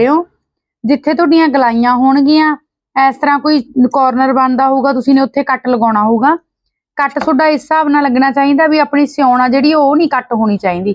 ਰਹੇ ਹੋ। ਜਿੱਥੇ ਤੁਹਾਡੀਆਂ ਗਲਾਈਆਂ ਹੋਣਗੀਆਂ, ਇਸ ਤਰ੍ਹਾਂ ਕੋਈ ਕਾਰਨਰ ਬਣਦਾ ਹੋਊਗਾ, ਤੁਸੀਂ ਨੇ ਉੱਥੇ ਕੱਟ ਲਗਾਉਣਾ ਹੋਊਗਾ। ਕੱਟ ਤੁਹਾਡਾ ਇਸ ਹਿਸਾਬ ਨਾਲ ਲੱਗਣਾ ਚਾਹੀਦਾ ਵੀ ਆਪਣੀ ਸਿਉਣਾ ਜਿਹੜੀ, ਉਹ ਨਹੀਂ ਕੱਟ ਹੋਣੀ ਚਾਹੀਦੀ।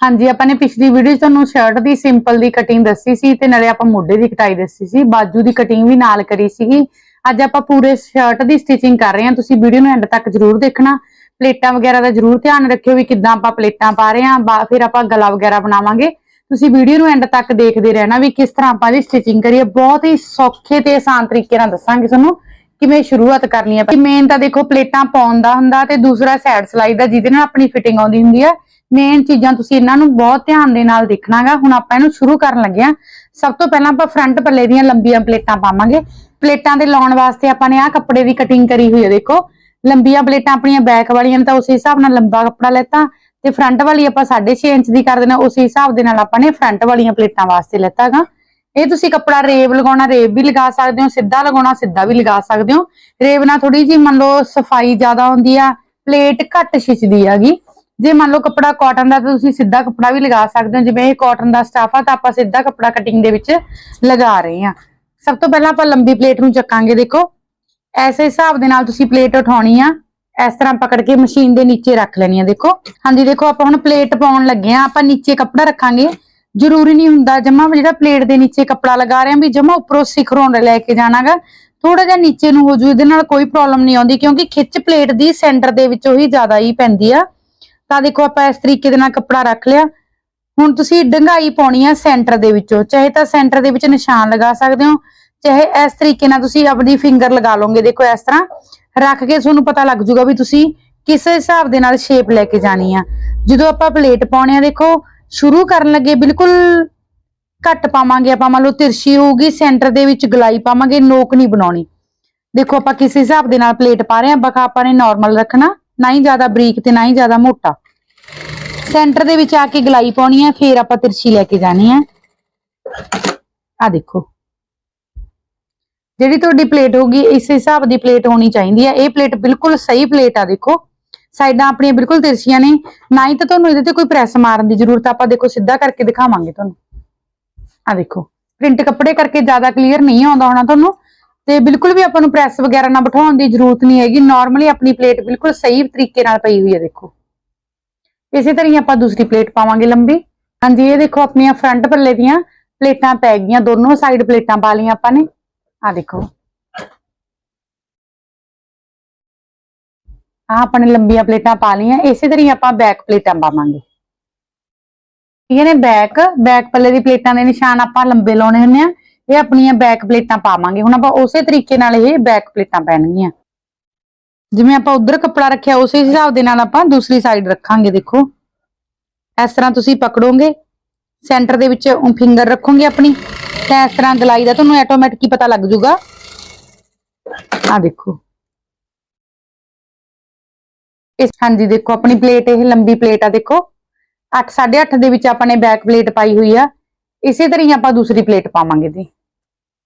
ਹਾਂਜੀ, ਆਪਾਂ ਨੇ ਪਿਛਲੀ ਵੀਡੀਓ 'ਚ ਤੁਹਾਨੂੰ ਸ਼ਰਟ ਦੀ ਸਿੰਪਲ ਦੀ ਕਟਿੰਗ ਦੱਸੀ ਸੀ ਤੇ ਨਾਲੇ ਆਪਾਂ ਮੋਢੇ ਦੀ ਕਟਾਈ ਦੱਸੀ ਸੀ। ਬਾਜੂ ਦੀ ਕਟਿੰਗ ਵੀ ਨਾਲ ਕਰੀ ਸੀਗੀ। ਅੱਜ ਆਪਾਂ ਪੂਰੇ ਸ਼ਰਟ ਦੀ ਸਟਿਚਿੰਗ ਕਰ ਰਹੇ ਹਾਂ। ਤੁਸੀਂ ਵੀਡੀਓ ਨੂੰ ਐਂਡ ਤੱਕ ਜ਼ਰੂਰ ਦੇਖਣਾ। ਪਲੇਟਾਂ ਵਗੈਰਾ ਦਾ ਜ਼ਰੂਰ ਧਿਆਨ ਰੱਖਿਓ ਵੀ ਕਿੱਦਾਂ ਆਪਾਂ ਪਲੇਟਾਂ ਪਾ ਰਹੇ ਹਾਂ। ਫਿਰ ਆਪਾਂ ਗਲਾ ਵਗੈਰਾ ਬਣਾਵਾਂਗੇ। ਤੁਸੀਂ ਵੀਡੀਓ ਨੂੰ ਐਂਡ ਤੱਕ ਦੇਖਦੇ ਰਹਿਣਾ ਵੀ ਕਿਸ ਤਰ੍ਹਾਂ ਆਪਾਂ ਦੀ ਸਟਿਚਿੰਗ ਕਰੀਏ। ਬਹੁਤ ਹੀ ਸੌਖੇ ਤੇ ਆਸਾਨ ਤਰੀਕੇ ਨਾਲ ਦੱਸਾਂਗੇ ਤੁਹਾਨੂੰ ਕਿਵੇਂ ਸ਼ੁਰੂਆਤ ਕਰਨੀ ਹੈ ਮੇਨ ਤਾਂ ਦੇਖੋ ਪਲੇਟਾਂ ਪਾਉਣ ਦਾ ਹੁੰਦਾ ਤੇ ਦੂਸਰਾ ਸਾਈਡ ਸਲਾਈ ਦਾ ਜਿਹਦੇ ਨਾਲ ਆਪਣੀ ਫਿਟਿੰਗ ਆਉਂਦੀ ਹੁੰਦੀ ਆ। ਮੇਨ ਚੀਜ਼ਾਂ ਤੁਸੀਂ ਇਹਨਾਂ ਨੂੰ ਬਹੁਤ ਧਿਆਨ ਦੇ ਨਾਲ ਦੇਖਣਾਗਾ। ਹੁਣ ਆਪਾਂ ਇਹਨੂੰ ਸ਼ੁਰੂ ਕਰਨ ਲੱਗੇ ਆ। ਸਭ ਤੋਂ ਪਹਿਲਾਂ ਆਪਾਂ ਫਰੰਟ ਪੱਲੇ ਦੀਆਂ ਲੰਬੀਆਂ ਪਲੇਟਾਂ ਪਾਵਾਂਗੇ। ਪਲੇਟਾਂ ਦੇ ਲਾਉਣ ਵਾਸਤੇ ਆਪਾਂ ਨੇ ਆਹ ਕੱਪੜੇ ਦੀ ਕਟਿੰਗ ਕਰੀ ਹੋਈ ਹੈ ਦੇਖੋ। ਲੰਬੀਆਂ ਪਲੇਟਾਂ ਆਪਣੀਆਂ ਬੈਕ ਵਾਲੀਆਂ ਨੇ ਤਾਂ ਉਸੇ ਹਿਸਾਬ ਨਾਲ ਲੰਬਾ ਕੱਪੜਾ ਲੈਤਾ। ਤੇ ਫਰੰਟ ਵਾਲੀ ਆਪਾਂ 6.5 ਇੰਚ ਦੀ ਕਰ ਦੇਣਾ ਉਸੇ ਹਿਸਾਬ ਦੇ ਨਾਲ ਆਪਾਂ ਨੇ ਫਰੰਟ ਵਾਲੀਆਂ ਪਲੇਟਾਂ ਵਾਸਤੇ ਲੈਤਾਗਾ। ਇਹ ਤੁਸੀਂ ਕੱਪੜਾ ਰੇਬ ਲਗਾਉਣਾ, ਰੇਬ ਵੀ ਲਗਾ ਸਕਦੇ ਹੋ, ਸਿੱਧਾ ਲਗਾਉਣਾ, ਸਿੱਧਾ ਵੀ ਲਗਾ ਸਕਦੇ ਹੋ। ਰੇਬ ਨਾਲ ਥੋੜੀ ਜੀ ਮੰਨ ਲਓ ਸਫ਼ਾਈ ਜ਼ਿਆਦਾ ਹੁੰਦੀ ਆ, ਪਲੇਟ ਘੱਟ ਛਿਚਦੀ ਹੈਗੀ। ਜੇ ਮੰਨ ਲਓ ਕੱਪੜਾ ਕਾਟਨ ਦਾ ਤਾਂ ਤੁਸੀਂ ਸਿੱਧਾ ਕੱਪੜਾ ਵੀ ਲਗਾ ਸਕਦੇ ਹੋ, ਜਿਵੇਂ ਇਹ ਕਾਟਨ ਦਾ ਸਟਾਫ ਆ, ਤਾਂ ਆਪਾਂ ਸਿੱਧਾ ਕੱਪੜਾ ਕਟਿੰਗ ਦੇ ਵਿੱਚ ਲਗਾ ਰਹੇ ਹਾਂ। ਸਭ ਤੋਂ ਪਹਿਲਾਂ ਆਪਾਂ ਲੰਬੀ ਪਲੇਟ ਨੂੰ ਚੱਕਾਂਗੇ, ਦੇਖੋ। ਐਸੇ ਹਿਸਾਬ ਦੇ ਨਾਲ ਤੁਸੀਂ ਪਲੇਟ ਉਠਾਉਣੀ ਆ। ਇਸ ਤਰ੍ਹਾਂ ਪਕੜ ਕੇ ਮਸ਼ੀਨ ਦੇ ਨੀਚੇ ਰੱਖ ਲੈਣੀ ਆ, ਦੇਖੋ। ਹਾਂਜੀ, ਦੇਖੋ, ਆਪਾਂ ਹੁਣ ਪਲੇਟ ਪਾਉਣ ਲੱਗੇ ਆ। ਆਪਾਂ ਨੀਚੇ ਕੱਪੜਾ ਰੱਖਾਂਗੇ। ਜ਼ਰੂਰੀ ਨਹੀਂ ਹੁੰਦਾ ਜਮਾ ਜਿਹੜਾ ਪਲੇਟ ਦੇ ਨੀਚੇ ਕੱਪੜਾ ਲਗਾ ਰਹੇ ਆ ਵੀ ਜਮਾ ਉੱਪਰੋਂ ਸਿਖਰੋਂ ਲੈ ਕੇ ਜਾਣਾਗਾ। ਥੋੜਾ ਜਿਹਾ ਨੀਚੇ ਨੂੰ ਹੋ ਜੂ, ਇਹਦੇ ਨਾਲ ਕੋਈ ਪ੍ਰੋਬਲਮ ਨਹੀਂ ਆਉਂਦੀ, ਕਿਉਂਕਿ ਖਿੱਚ ਪਲੇਟ ਦੀ ਸੈਂਟਰ ਦੇ ਵਿੱਚੋਂ ਹੀ ਜ਼ਿਆਦਾ ਹੀ ਪੈਂਦੀ ਆ। ਤਾਂ ਦੇਖੋ, ਆਪਾਂ ਇਸ ਤਰੀਕੇ ਦੇ ਨਾਲ ਕੱਪੜਾ ਰੱਖ ਲਿਆ। ਹੁਣ ਤੁਸੀਂ ਡੰਗਾਈ ਪਾਉਣੀ ਆ ਸੈਂਟਰ ਦੇ ਵਿੱਚੋਂ। ਚਾਹੇ ਤਾਂ ਸੈਂਟਰ ਦੇ ਵਿੱਚ ਨਿਸ਼ਾਨ ਲਗਾ ਸਕਦੇ ਹੋ, ਚਾਹੇ ਇਸ ਤਰੀਕੇ ਨਾਲ ਤੁਸੀਂ ਆਪਣੀ ਫਿੰਗਰ ਲਗਾ ਲਓਗੇ। ਦੇਖੋ, ਇਸ ਤਰ੍ਹਾਂ ਰੱਖ ਕੇ ਤੁਹਾਨੂੰ ਪਤਾ ਲੱਗ ਜੂਗਾ ਵੀ ਤੁਸੀਂ ਕਿਸ ਹਿਸਾਬ ਦੇ ਨਾਲ ਸ਼ੇਪ ਲੈ ਕੇ ਜਾਣੀ ਆ। ਜਦੋਂ ਆਪਾਂ ਪਲੇਟ ਪਾਉਣੇ ਆ, ਦੇਖੋ, ਸ਼ੁਰੂ ਕਰਨ ਲੱਗੇ ਬਿਲਕੁਲ ਘੱਟ ਪਾਵਾਂਗੇ ਆਪਾਂ। ਮੰਨ ਲਓ ਤਿਰਛੀ ਹੋਊਗੀ ਸੈਂਟਰ ਦੇ ਵਿੱਚ ਗਲਾਈ ਪਾਵਾਂਗੇ, ਨੋਕ ਨਹੀਂ ਬਣਾਉਣੀ। ਦੇਖੋ, ਆਪਾਂ ਕਿਸ ਹਿਸਾਬ ਦੇ ਨਾਲ ਪਲੇਟ ਪਾ ਰਹੇ ਆ ਬਕਾ ਆਪਾਂ ਨੇ ਨਾਰਮਲ ਰੱਖਣਾ, ਨਾ ਹੀ ਜ਼ਿਆਦਾ ਬਰੀਕ ਤੇ ਨਾ ਹੀ ਜ਼ਿਆਦਾ ਮੋਟਾ। ਸੈਂਟਰ ਦੇ ਵਿੱਚ ਆ ਕੇ ਗਲਾਈ ਪਾਉਣੀ ਹੈ ਫੇਰ ਆਪਾਂ ਤਿਰਛੀ ਲੈ ਕੇ ਜਾਣੀ ਹੈ ਆ ਦੇਖੋ। ਜਿਹੜੀ ਤੁਹਾਡੀ ਪਲੇਟ ਹੋਗੀ ਇਸ ਹਿਸਾਬ ਦੀ ਪਲੇਟ ਹੋਣੀ ਚਾਹੀਦੀ ਹੈ ਇਹ ਪਲੇਟ ਬਿਲਕੁਲ ਸਹੀ ਪਲੇਟ ਆ, ਦੇਖੋ। ਸਾਈਡਾਂ ਆਪਣੀਆਂ ਬਿਲਕੁਲ ਤਿਰਛੀਆਂ ਨੇ। ਨਾ ਹੀ ਤਾਂ ਤੁਹਾਨੂੰ ਇਹਦੇ ਤੇ ਕੋਈ ਪ੍ਰੈਸ ਮਾਰਨ ਦੀ ਜ਼ਰੂਰਤ ਆਪਾਂ ਦੇਖੋ, ਸਿੱਧਾ ਕਰਕੇ ਦਿਖਾਵਾਂਗੇ ਤੁਹਾਨੂੰ। ਆ ਦੇਖੋ ਪ੍ਰਿੰਟ ਕੱਪੜੇ ਕਰਕੇ ਜ਼ਿਆਦਾ ਕਲੀਅਰ ਨਹੀਂ ਆਉਂਦਾ ਹੋਣਾ ਤੁਹਾਨੂੰ। ਤੇ ਬਿਲਕੁਲ ਵੀ ਆਪਾਂ ਨੂੰ ਪ੍ਰੈਸ ਵਗੈਰਾ ਨਾ ਬਿਠਾਉਣ ਦੀ ਜ਼ਰੂਰਤ ਨਹੀਂ ਹੈਗੀ। ਨਾਰਮਲੀ ਆਪਣੀ ਪਲੇਟ ਬਿਲਕੁਲ ਸਹੀ ਤਰੀਕੇ ਨਾਲ ਪਈ ਹੋਈ ਹੈ ਦੇਖੋ। ਇਸੇ ਤਰ੍ਹਾਂ ਹੀ ਆਪਾਂ ਦੂਸਰੀ ਪਲੇਟ ਪਾਵਾਂਗੇ ਲੰਬੀ। ਹਾਂਜੀ, ਇਹ ਦੇਖੋ, ਆਪਣੀਆਂ ਫਰੰਟ ਪੱਲੇ ਦੀਆਂ ਪਲੇਟਾਂ ਪੈ ਗਈਆਂ। ਦੋਨੋਂ ਸਾਈਡ ਪਲੇਟਾਂ ਪਾ ਲਈਆਂ ਆਪਾਂ ਨੇ। ਆ ਦੇਖੋ। ਆ ਆਪਾਂ ਲੰਬੀਆਂ ਪਲੇਟਾਂ ਪਾ ਲਈਆਂ, ਇਸੇ ਤਰ੍ਹਾਂ ਹੀ ਆਪਾਂ ਬੈਕ ਪਲੇਟਾਂ ਪਾਵਾਂਗੇ। ਇਹ ਨੇ ਬੈਕ ਬੈਕ ਪੱਲੇ ਦੀ ਪਲੇਟਾਂ ਦੇ ਨਿਸ਼ਾਨ ਆਪਾਂ ਲੰਬੇ ਲਾਉਣੇ ਹੁੰਦੇ ਆ, ਇਹ ਆਪਣੀਆਂ ਬੈਕ ਪਲੇਟਾਂ ਪਾਵਾਂਗੇ। ਹੁਣ ਆਪਾਂ ਉਸੇ ਤਰੀਕੇ ਨਾਲ ਇਹ ਬੈਕ ਪਲੇਟਾਂ ਪੈਣਗੀਆਂ। ਜਿਵੇਂ ਆਪਾਂ ਉਧਰ ਕੱਪੜਾ ਰੱਖਿਆ, ਉਸੇ ਹਿਸਾਬ ਦੇ ਨਾਲ ਆਪਾਂ ਦੂਸਰੀ ਸਾਈਡ ਰੱਖਾਂਗੇ, ਦੇਖੋ। ਇਸ ਤਰ੍ਹਾਂ ਤੁਸੀਂ ਪਕੜੋਗੇ ਸੈਂਟਰ ਦੇ ਵਿੱਚ ਫਿੰਗਰ ਰੱਖੋਗੇ ਆਪਣੀ। ਤੇ ਇਸ ਤਰ੍ਹਾਂ ਦਲਾਈ ਦਾ, ਤੁਹਾਨੂੰ ਆਟੋਮੈਟਿਕ ਹੀ ਪਤਾ ਲੱਗ ਜਾਊਗਾ। ਆ ਦੇਖੋ। ਇਸ ਹਾਂਜੀ, ਦੇਖੋ, ਆਪਣੀ ਪਲੇਟ ਇਹ ਲੰਬੀ ਪਲੇਟ ਆ, ਦੇਖੋ। 8 8.5 ਦੇ ਵਿੱਚ ਆਪਾਂ ਨੇ ਬੈਕ ਪਲੇਟ ਪਾਈ ਹੋਈ ਆ। ਇਸੇ ਤਰ੍ਹਾਂ ਹੀ ਆਪਾਂ ਦੂਸਰੀ ਪਲੇਟ ਪਾਵਾਂਗੇ ਜੀ।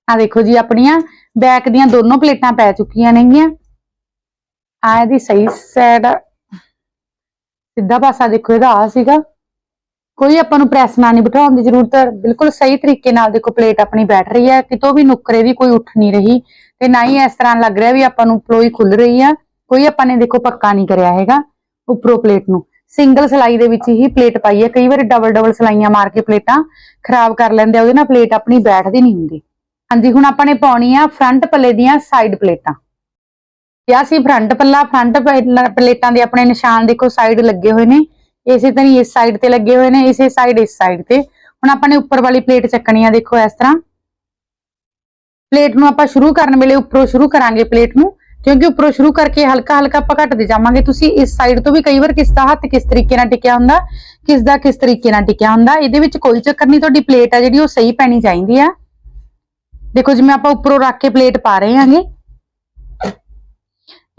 ਆ ਦੇਖੋ ਜੀ, ਆਪਣੀਆਂ ਬੈਕ ਦੀਆਂ ਦੋਨੋਂ ਪਲੇਟਾਂ ਪੈ ਚੁੱਕੀਆਂ ਨੇਗੀਆਂ। ਆ ਇਹਦੀ ਸਹੀ ਸਾਈਡ ਸਿੱਧਾ ਪਾਸਾ ਦੇਖੋ, ਇਹਦਾ ਆ ਸੀਗਾ। ਕੋਈ ਆਪਾਂ ਨੂੰ ਪ੍ਰੈਸ ਨਾਲ ਨਹੀਂ ਬਿਠਾਉਣ ਦੀ ਜ਼ਰੂਰਤ, ਬਿਲਕੁਲ ਸਹੀ ਤਰੀਕੇ ਨਾਲ ਦੇਖੋ ਪਲੇਟ ਆਪਣੀ ਬੈਠ ਰਹੀ ਹੈ, ਕਿਤੋਂ ਵੀ ਨੁੱਕਰੇ ਦੀ ਕੋਈ ਉੱਠ ਨਹੀਂ ਰਹੀ ਤੇ ਨਾ ਹੀ ਇਸ ਤਰ੍ਹਾਂ ਲੱਗ ਰਿਹਾ ਵੀ ਆਪਾਂ ਨੂੰ ਪਲੋਈ ਖੁੱਲ ਰਹੀ ਆ, ਕੋਈ ਆਪਾਂ ਨੇ ਦੇਖੋ ਪੱਕਾ ਨਹੀਂ ਕਰਿਆ ਹੈਗਾ ਉੱਪਰੋਂ ਪਲੇਟ ਨੂੰ। ਸਿੰਗਲ ਸਲਾਈ ਦੇ ਵਿੱਚ ਹੀ ਪਲੇਟ ਪਾਈ ਹੈ, ਕਈ ਵਾਰੀ ਡਬਲ ਡਬਲ ਸਲਾਈਆਂ ਮਾਰ ਕੇ ਪਲੇਟਾਂ ਖਰਾਬ ਕਰ ਲੈਂਦੇ ਆ, ਉਹਦੇ ਨਾਲ ਪਲੇਟ ਆਪਣੀ ਬੈਠਦੀ ਨਹੀਂ ਹੁੰਦੀ। ਹਾਂਜੀ, ਹੁਣ ਆਪਾਂ ਨੇ ਪਾਉਣੀ ਆ ਫਰੰਟ ਪੱਲੇ ਦੀਆਂ ਸਾਈਡ ਪਲੇਟਾਂ ਕਿਹਾ ਸੀ ਫਰੰਟ ਪੱਲਾ ਫਰੰਟ ਪਲੇਟਾਂ ਦੇ ਆਪਣੇ ਨਿਸ਼ਾਨ ਦੇਖੋ ਸਾਈਡ ਲੱਗੇ ਹੋਏ ਨੇ। ਇਸੇ ਤਰ੍ਹਾਂ ਹੀ ਇਸ ਸਾਈਡ ਤੇ ਲੱਗੇ ਹੋਏ ਨੇ, ਇਸੇ ਸਾਈਡ ਇਸ ਸਾਈਡ ਤੇ। ਹੁਣ ਆਪਾਂ ਨੇ ਉੱਪਰ ਵਾਲੀ ਪਲੇਟ ਚੱਕਣੀ ਆ, ਦੇਖੋ ਇਸ ਤਰ੍ਹਾਂ। ਪਲੇਟ ਨੂੰ ਆਪਾਂ ਸ਼ੁਰੂ ਕਰਨ ਵੇਲੇ ਉੱਪਰੋਂ ਸ਼ੁਰੂ ਕਰਾਂਗੇ ਪਲੇਟ ਨੂੰ, ਕਿਉਂਕਿ ਉੱਪਰੋਂ ਸ਼ੁਰੂ ਕਰਕੇ ਹਲਕਾ ਹਲਕਾ ਆਪਾਂ ਘਟਦੇ ਜਾਵਾਂਗੇ। ਤੁਸੀਂ ਇਸ ਸਾਈਡ ਤੋਂ ਵੀ ਕਈ ਵਾਰ ਕਿਸ ਦਾ ਹੱਥ ਕਿਸ ਤਰੀਕੇ ਨਾਲ ਟਿਕਿਆ ਹੁੰਦਾ, ਕਿਸ ਦਾ ਕਿਸ ਤਰੀਕੇ ਨਾਲ ਟਿਕਿਆ ਹੁੰਦਾ, ਇਹਦੇ ਵਿੱਚ ਕੋਈ ਚੱਕਰ ਨਹੀਂ, ਤੁਹਾਡੀ ਪਲੇਟ ਆ ਜਿਹੜੀ ਉਹ ਸਹੀ ਪੈਣੀ ਚਾਹੀਦੀ ਆ। ਦੇਖੋ ਜਿਵੇਂ ਆਪਾਂ ਉੱਪਰੋਂ ਰੱਖ ਕੇ ਪਲੇਟ ਪਾ ਰਹੇ ਹਾਂਗੇ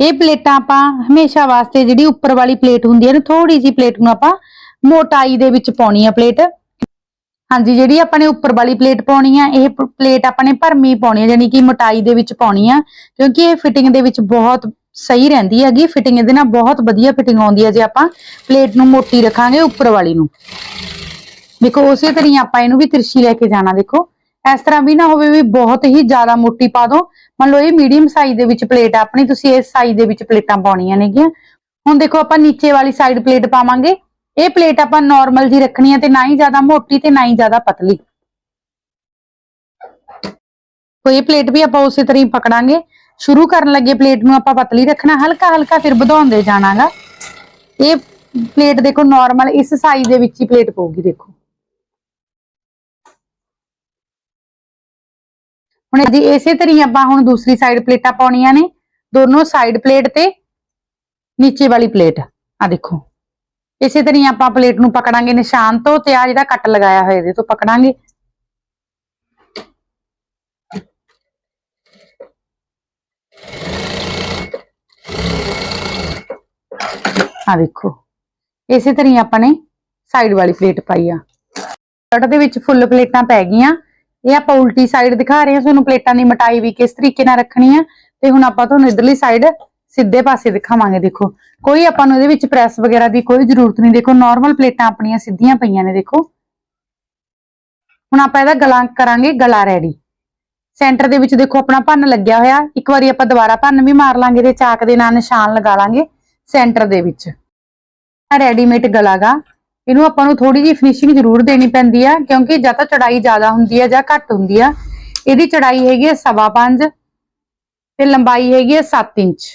ਇਹ ਪਲੇਟਾਂ ਆਪਾਂ ਹਮੇਸ਼ਾ ਵਾਸਤੇ ਜਿਹੜੀ ਉੱਪਰ ਵਾਲੀ ਪਲੇਟ ਹੁੰਦੀ ਹੈ ਨਾ ਥੋੜੀ ਜੀ ਪਲੇਟ ਨੂੰ ਆਪਾਂ ਮੋਟਾਈ ਦੇ ਵਿੱਚ ਪਾਉਣੀ ਆ ਪਲੇਟ। ਹਾਂਜੀ, ਜਿਹੜੀ ਆਪਾਂ ਨੇ ਉੱਪਰ ਵਾਲੀ ਪਲੇਟ ਪਾਉਣੀ ਆ, ਇਹ ਪਲੇਟ ਆਪਾਂ ਨੇ ਭਰਮੀ ਪਾਉਣੀ ਆ ਯਾਨੀ ਕਿ ਮੋਟਾਈ ਦੇ ਵਿੱਚ ਪਾਉਣੀ ਆ, ਕਿਉਂਕਿ ਇਹ ਫਿਟਿੰਗ ਦੇ ਵਿੱਚ ਬਹੁਤ ਸਹੀ ਰਹਿੰਦੀ ਹੈਗੀ, ਫਿਟਿੰਗ ਇਹਦੇ ਨਾਲ ਬਹੁਤ ਵਧੀਆ ਫਿਟਿੰਗ ਆਉਂਦੀ ਹੈ ਜੇ ਆਪਾਂ ਪਲੇਟ ਨੂੰ ਮੋਟੀ ਰੱਖਾਂਗੇ ਉੱਪਰ ਵਾਲੀ ਨੂੰ। ਦੇਖੋ, ਉਸੇ ਤਰ੍ਹਾਂ ਆਪਾਂ ਇਹਨੂੰ ਵੀ ਤਿਰਛੀ ਲੈ ਕੇ ਜਾਣਾ, ਦੇਖੋ। ਇਸ ਤਰ੍ਹਾਂ ਵੀ ਨਾ ਹੋਵੇ ਵੀ ਬਹੁਤ ਹੀ ਜ਼ਿਆਦਾ ਮੋਟੀ ਪਾ ਦੋ। ਮੰਨ ਲਓ ਇਹ ਮੀਡੀਅਮ ਸਾਈਜ਼ ਦੇ ਵਿੱਚ ਪਲੇਟ ਆ ਆਪਣੀ, ਤੁਸੀਂ ਇਸ ਸਾਈਜ਼ ਦੇ ਵਿੱਚ ਪਲੇਟਾਂ ਪਾਉਣੀਆਂ ਨੇਗੀਆਂ। ਹੁਣ ਦੇਖੋ ਆਪਾਂ ਨੀਚੇ ਵਾਲੀ ਸਾਈਡ ਪਲੇਟ ਪਾਵਾਂਗੇ। ਇਹ ਪਲੇਟ ਆਪਾਂ ਨਾਰਮਲ ਜੀ ਰੱਖਣੀ ਹੈ ਤੇ ਨਾ ਹੀ ਜ਼ਿਆਦਾ ਮੋਟੀ ਤੇ ਨਾ ਹੀ ਜ਼ਿਆਦਾ ਪਤਲੀ। ਕੋਈ ਪਲੇਟ ਵੀ ਆਪਾਂ ਉਸੇ ਤਰ੍ਹਾਂ ਹੀ ਪਕੜਾਂਗੇ। ਸ਼ੁਰੂ ਕਰਨ ਲੱਗੇ ਪਲੇਟ ਨੂੰ ਆਪਾਂ ਪਤਲੀ ਰੱਖਣਾ, ਹਲਕਾ ਹਲਕਾ ਫਿਰ ਵਧਾਉਂਦੇ ਜਾਣਾਗਾ। ਇਹ ਪਲੇਟ ਦੇਖੋ ਨਾਰਮਲ ਇਸ ਸਾਈਜ਼ ਦੇ ਵਿੱਚ ਹੀ ਪਲੇਟ ਪਊਗੀ, ਦੇਖੋ। ਹੁਣ ਜੀ ਇਸੇ ਤਰ੍ਹਾਂ ਆਪਾਂ ਹੁਣ ਦੂਸਰੀ ਸਾਈਡ ਪਲੇਟਾਂ ਪਾਉਣੀਆਂ ਨੇ। ਦੋਨੋਂ ਸਾਈਡ ਪਲੇਟ ਤੇ ਨੀਚੇ ਵਾਲੀ ਪਲੇਟ ਆ ਦੇਖੋ। ਇਸੇ ਤਰ੍ਹਾਂ ਆਪਾਂ ਪਲੇਟ ਨੂੰ ਪਕੜਾਂਗੇ ਨਿਸ਼ਾਨ ਤੋਂ ਤੇ ਆ ਜਿਹੜਾ ਕੱਟ ਲਗਾਇਆ ਹੋਇਆ ਇਹਦੇ ਤੋਂ ਪਕੜਾਂਗੇ। ਆ ਦੇਖੋ। ਇਸੇ ਤਰ੍ਹਾਂ ਆਪਾਂ ਨੇ ਸਾਈਡ ਵਾਲੀ ਪਲੇਟ ਪਾਈ ਆ। ਸ਼ਰਟ ਦੇ ਵਿੱਚ ਫੁੱਲ ਪਲੇਟਾਂ ਪੈ ਗਈਆਂ। ਇਹ ਆਪਾਂ ਉਲਟੀ ਸਾਈਡ ਦਿਖਾ ਰਹੇ ਹਾਂ, ਤੁਹਾਨੂੰ ਪਲੇਟਾਂ ਦੀ ਮਟਾਈ ਵੀ ਕਿਸ ਤਰੀਕੇ ਨਾਲ ਰੱਖਣੀ ਆ ਤੇ ਹੁਣ ਆਪਾਂ ਤੁਹਾਨੂੰ ਇਧਰਲੀ ਸਾਈਡ ਸਿੱਧੇ ਪਾਸੇ ਦਿਖਾਵਾਂਗੇ, ਦੇਖੋ। ਕੋਈ ਆਪਾਂ ਨੂੰ ਇਹਦੇ ਵਿੱਚ ਪ੍ਰੈਸ ਵਗੈਰਾ ਦੀ ਕੋਈ ਜ਼ਰੂਰਤ ਨਹੀਂ, ਦੇਖੋ ਨਾਰਮਲ ਪਲੇਟਾਂ ਆਪਣੀਆਂ ਸਿੱਧੀਆਂ ਪਈਆਂ ਨੇ, ਦੇਖੋ। ਹੁਣ ਆਪਾਂ ਇਹਦਾ ਗਲਾ ਕਰਾਂਗੇ ਗਲਾ ਰੈਡੀ ਸੈਂਟਰ ਦੇ ਵਿੱਚ ਦੇਖੋ, ਆਪਣਾ ਭੰਨ ਲੱਗਿਆ ਹੋਇਆ। ਇੱਕ ਵਾਰੀ ਆਪਾਂ ਦੁਬਾਰਾ ਭੰਨ ਵੀ ਮਾਰ ਲਾਂਗੇ ਤੇ ਚਾਕ ਦੇ ਨਾਲ ਨਿਸ਼ਾਨ ਲਗਾ ਲਾਂਗੇ ਸੈਂਟਰ ਦੇ ਵਿੱਚ। ਰੈਡੀਮੇਡ ਗਲਾ ਗਾ। ਇਹਨੂੰ ਆਪਾਂ ਨੂੰ ਥੋੜੀ ਜਿਹੀ ਫਿਨਿਸ਼ਿੰਗ ਜ਼ਰੂਰ ਦੇਣੀ ਪੈਂਦੀ ਆ, ਕਿਉਂਕਿ ਜਾਂ ਤਾਂ ਚੜਾਈ ਜ਼ਿਆਦਾ ਹੁੰਦੀ ਆ ਜਾਂ ਘੱਟ ਹੁੰਦੀ ਆ। ਇਹਦੀ ਚੜਾਈ ਹੈਗੀ ਹੈ ਸਵਾ ਪੰਜ ਤੇ ਲੰਬਾਈ ਹੈਗੀ ਹੈ 7 ਇੰਚ।